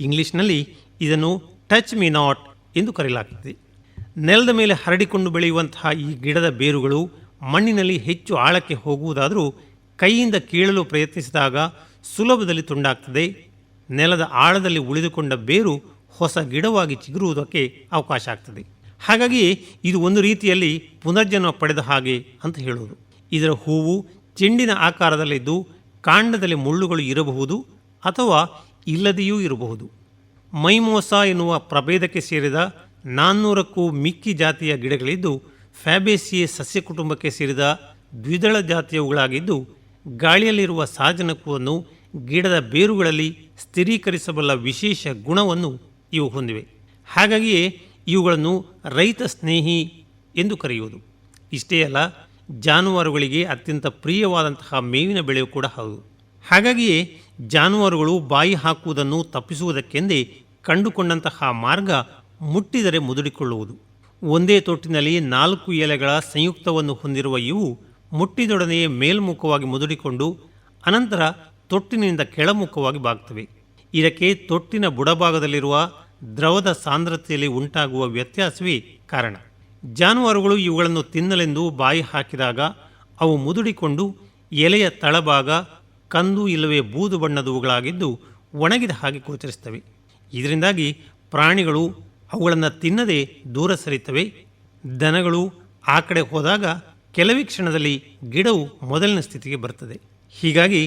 ಇಂಗ್ಲಿಷ್ನಲ್ಲಿ ಇದನ್ನು ಟಚ್ ಮಿ ನಾಟ್ ಎಂದು ಕರೆಯಲಾಗ್ತದೆ. ನೆಲದ ಮೇಲೆ ಹರಡಿಕೊಂಡು ಬೆಳೆಯುವಂತಹ ಈ ಗಿಡದ ಬೇರುಗಳು ಮಣ್ಣಿನಲ್ಲಿ ಹೆಚ್ಚು ಆಳಕ್ಕೆ ಹೋಗುವುದಾದರೂ ಕೈಯಿಂದ ಕೀಳಲು ಪ್ರಯತ್ನಿಸಿದಾಗ ಸುಲಭದಲ್ಲಿ ತುಂಡಾಗ್ತದೆ. ನೆಲದ ಆಳದಲ್ಲಿ ಉಳಿದುಕೊಂಡ ಬೇರು ಹೊಸ ಗಿಡವಾಗಿ ಚಿಗುರುವುದಕ್ಕೆ ಅವಕಾಶ ಆಗ್ತದೆ. ಹಾಗಾಗಿ ಇದು ಒಂದು ರೀತಿಯಲ್ಲಿ ಪುನರ್ಜನ್ಮ ಪಡೆದ ಹಾಗೆ ಅಂತ ಹೇಳೋದು ಇದರ ಹೂವು ಚೆಂಡಿನ ಆಕಾರದಲ್ಲಿದ್ದು ಕಾಂಡದಲ್ಲಿ ಮುಳ್ಳುಗಳು ಇರಬಹುದು ಅಥವಾ ಇಲ್ಲದೆಯೂ ಇರಬಹುದು. ಮೈಮೋಸ ಎನ್ನುವ ಪ್ರಭೇದಕ್ಕೆ ಸೇರಿದ ನಾನ್ನೂರಕ್ಕೂ ಮಿಕ್ಕಿ ಜಾತಿಯ ಗಿಡಗಳಿದ್ದು ಫ್ಯಾಬೇಸಿಯ ಸಸ್ಯ ಕುಟುಂಬಕ್ಕೆ ಸೇರಿದ ದ್ವಿದಳ ಜಾತಿಯವುಗಳಾಗಿದ್ದು ಗಾಳಿಯಲ್ಲಿರುವ ಸಾರಜನಕವನ್ನು ಗಿಡದ ಬೇರುಗಳಲ್ಲಿ ಸ್ಥಿರೀಕರಿಸಬಲ್ಲ ವಿಶೇಷ ಗುಣವನ್ನು ಇವು ಹೊಂದಿವೆ. ಹಾಗಾಗಿಯೇ ಇವುಗಳನ್ನು ರೈತ ಸ್ನೇಹಿ ಎಂದು ಕರೆಯುವುದು. ಇಷ್ಟೇ ಅಲ್ಲ, ಜಾನುವಾರುಗಳಿಗೆ ಅತ್ಯಂತ ಪ್ರಿಯವಾದಂತಹ ಮೇವಿನ ಬೆಳೆಯೂ ಕೂಡ ಹೌದು. ಹಾಗಾಗಿಯೇ ಜಾನುವಾರುಗಳು ಬಾಯಿ ಹಾಕುವುದನ್ನು ತಪ್ಪಿಸುವುದಕ್ಕೆಂದೇ ಕಂಡುಕೊಂಡಂತಹ ಮಾರ್ಗ ಮುಟ್ಟಿದರೆ ಮುದುಡಿಕೊಳ್ಳುವುದು. ಒಂದೇ ತೊಟ್ಟಿನಲ್ಲಿ ನಾಲ್ಕು ಎಲೆಗಳ ಸಂಯುಕ್ತವನ್ನು ಹೊಂದಿರುವ ಇವು ಮುಟ್ಟಿದೊಡನೆಯೇ ಮೇಲ್ಮುಖವಾಗಿ ಮುದುಡಿಕೊಂಡು ಅನಂತರ ತೊಟ್ಟಿನಿಂದ ಕೆಳಮುಖವಾಗಿ ಬಾಗ್ತವೆ. ಇದಕ್ಕೆ ತೊಟ್ಟಿನ ಬುಡಭಾಗದಲ್ಲಿರುವ ದ್ರವದ ಸಾಂದ್ರತೆಯಲ್ಲಿ ಉಂಟಾಗುವ ವ್ಯತ್ಯಾಸವೇ ಕಾರಣ. ಜಾನುವಾರುಗಳು ಇವುಗಳನ್ನು ತಿನ್ನಲೆಂದು ಬಾಯಿ ಹಾಕಿದಾಗ ಅವು ಮುದುಡಿಕೊಂಡು ಎಲೆಯ ತಳಭಾಗ, ಕಂದು ಇಲ್ಲವೇ ಬೂದು ಬಣ್ಣದವುಗಳಾಗಿದ್ದು ಒಣಗಿದ ಹಾಗೆ ಗೋಚರಿಸ್ತವೆ ಇದರಿಂದಾಗಿ ಪ್ರಾಣಿಗಳು ಅವುಗಳನ್ನು ತಿನ್ನದೆ ದೂರ ಸರಿತವೆ. ದನಗಳು ಆ ಕಡೆ ಹೋದಾಗ ಕೆಲವೇ ಕ್ಷಣದಲ್ಲಿ ಗಿಡವು ಮೊದಲಿನ ಸ್ಥಿತಿಗೆ ಬರ್ತದೆ ಹೀಗಾಗಿ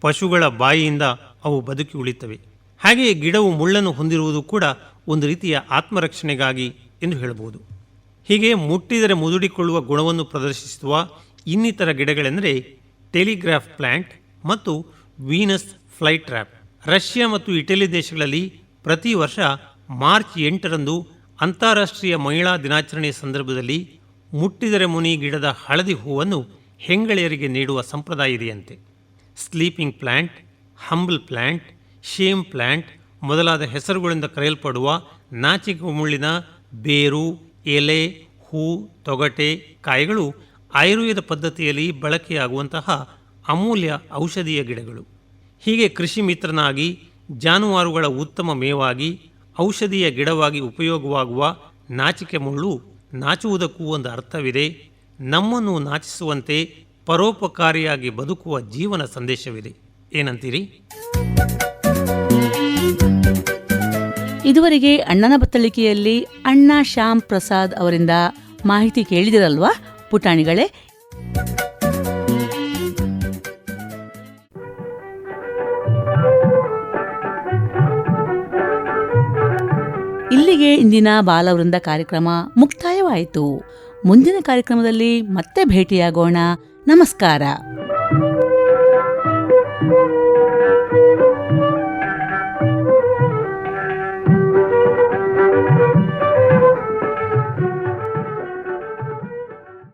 ಪಶುಗಳ ಬಾಯಿಯಿಂದ ಅವು ಬದುಕಿ ಉಳಿತವೆ ಹಾಗೆಯೇ ಗಿಡವು ಮುಳ್ಳನ್ನು ಹೊಂದಿರುವುದು ಕೂಡ ಒಂದು ರೀತಿಯ ಆತ್ಮರಕ್ಷಣೆಗಾಗಿ ಎಂದು ಹೇಳಬಹುದು. ಹೀಗೆ ಮುಟ್ಟಿದರೆ ಮುದುಡಿಕೊಳ್ಳುವ ಗುಣವನ್ನು ಪ್ರದರ್ಶಿಸುವ ಇನ್ನಿತರ ಗಿಡಗಳೆಂದರೆ ಟೆಲಿಗ್ರಾಫ್ ಪ್ಲ್ಯಾಂಟ್ ಮತ್ತು ವೀನಸ್ ಫ್ಲೈ ಟ್ರ್ಯಾಪ್. ರಷ್ಯಾ ಮತ್ತು ಇಟಲಿ ದೇಶಗಳಲ್ಲಿ ಪ್ರತಿ ವರ್ಷ ಮಾರ್ಚ್ ಎಂಟರಂದು ಅಂತಾರಾಷ್ಟ್ರೀಯ ಮಹಿಳಾ ದಿನಾಚರಣೆಯ ಸಂದರ್ಭದಲ್ಲಿ ಮುಟ್ಟಿದರೆ ಮುನಿ ಗಿಡದ ಹಳದಿ ಹೂವನ್ನು ಹೆಂಗಳೆಯರಿಗೆ ನೀಡುವ ಸಂಪ್ರದಾಯ ಇದೆಯಂತೆ. Sleeping plant humble plant shame plant ಮೊದಲಾದ ಹೆಸರುಗಳಿಂದ ಕರೆಯಲ್ಪಡುವ ನಾಚಿಕೆ ಮುಳ್ಳಿನ ಬೇರು, ಎಲೆ, ಹೂ, ತೊಗಟೆ ಕಾಯಿಗಳು ಆಯುರ್ವೇದ ಪದ್ಧತಿಯಲ್ಲಿ ಬಳಕೆಯಾಗುವಂತಹ ಅಮೂಲ್ಯ ಔಷಧೀಯ ಗಿಡಗಳು. ಹೀಗೆ ಕೃಷಿ ಮಿತ್ರನಾಗಿ ಜಾನುವಾರುಗಳ ಉತ್ತಮ ಮೇವಾಗಿ ಔಷಧೀಯ ಗಿಡವಾಗಿ ಉಪಯೋಗವಾಗುವ ನಾಚಿಕೆ ಮುಳ್ಳು ನಾಚುವುದಕ್ಕೂ ಒಂದು ಅರ್ಥವಿದೆ. ನಮ್ಮನ್ನು ನಾಚಿಸುವಂತೆ ಪರೋಪಕಾರಿಯಾಗಿ ಬದುಕುವ ಜೀವನ ಸಂದೇಶವಿದೆ. ಏನಂತೀರಿ? ಇದುವರೆಗೆ ಅಣ್ಣನ ಬತ್ತಳಿಕೆಯಲ್ಲಿ ಅಣ್ಣ ಶ್ಯಾಮ್ ಪ್ರಸಾದ್ ಅವರಿಂದ ಮಾಹಿತಿ ಕೇಳಿದಿರಲ್ವಾ, ಪುಟಾಣಿಗಳೇ? ಇಲ್ಲಿಗೆ ಇಂದಿನ ಬಾಲವೃಂದ ಕಾರ್ಯಕ್ರಮ ಮುಕ್ತಾಯವಾಯಿತು. ಮುಂದಿನ ಕಾರ್ಯಕ್ರಮದಲ್ಲಿ ಮತ್ತೆ ಭೇಟಿಯಾಗೋಣ. ನಮಸ್ಕಾರ.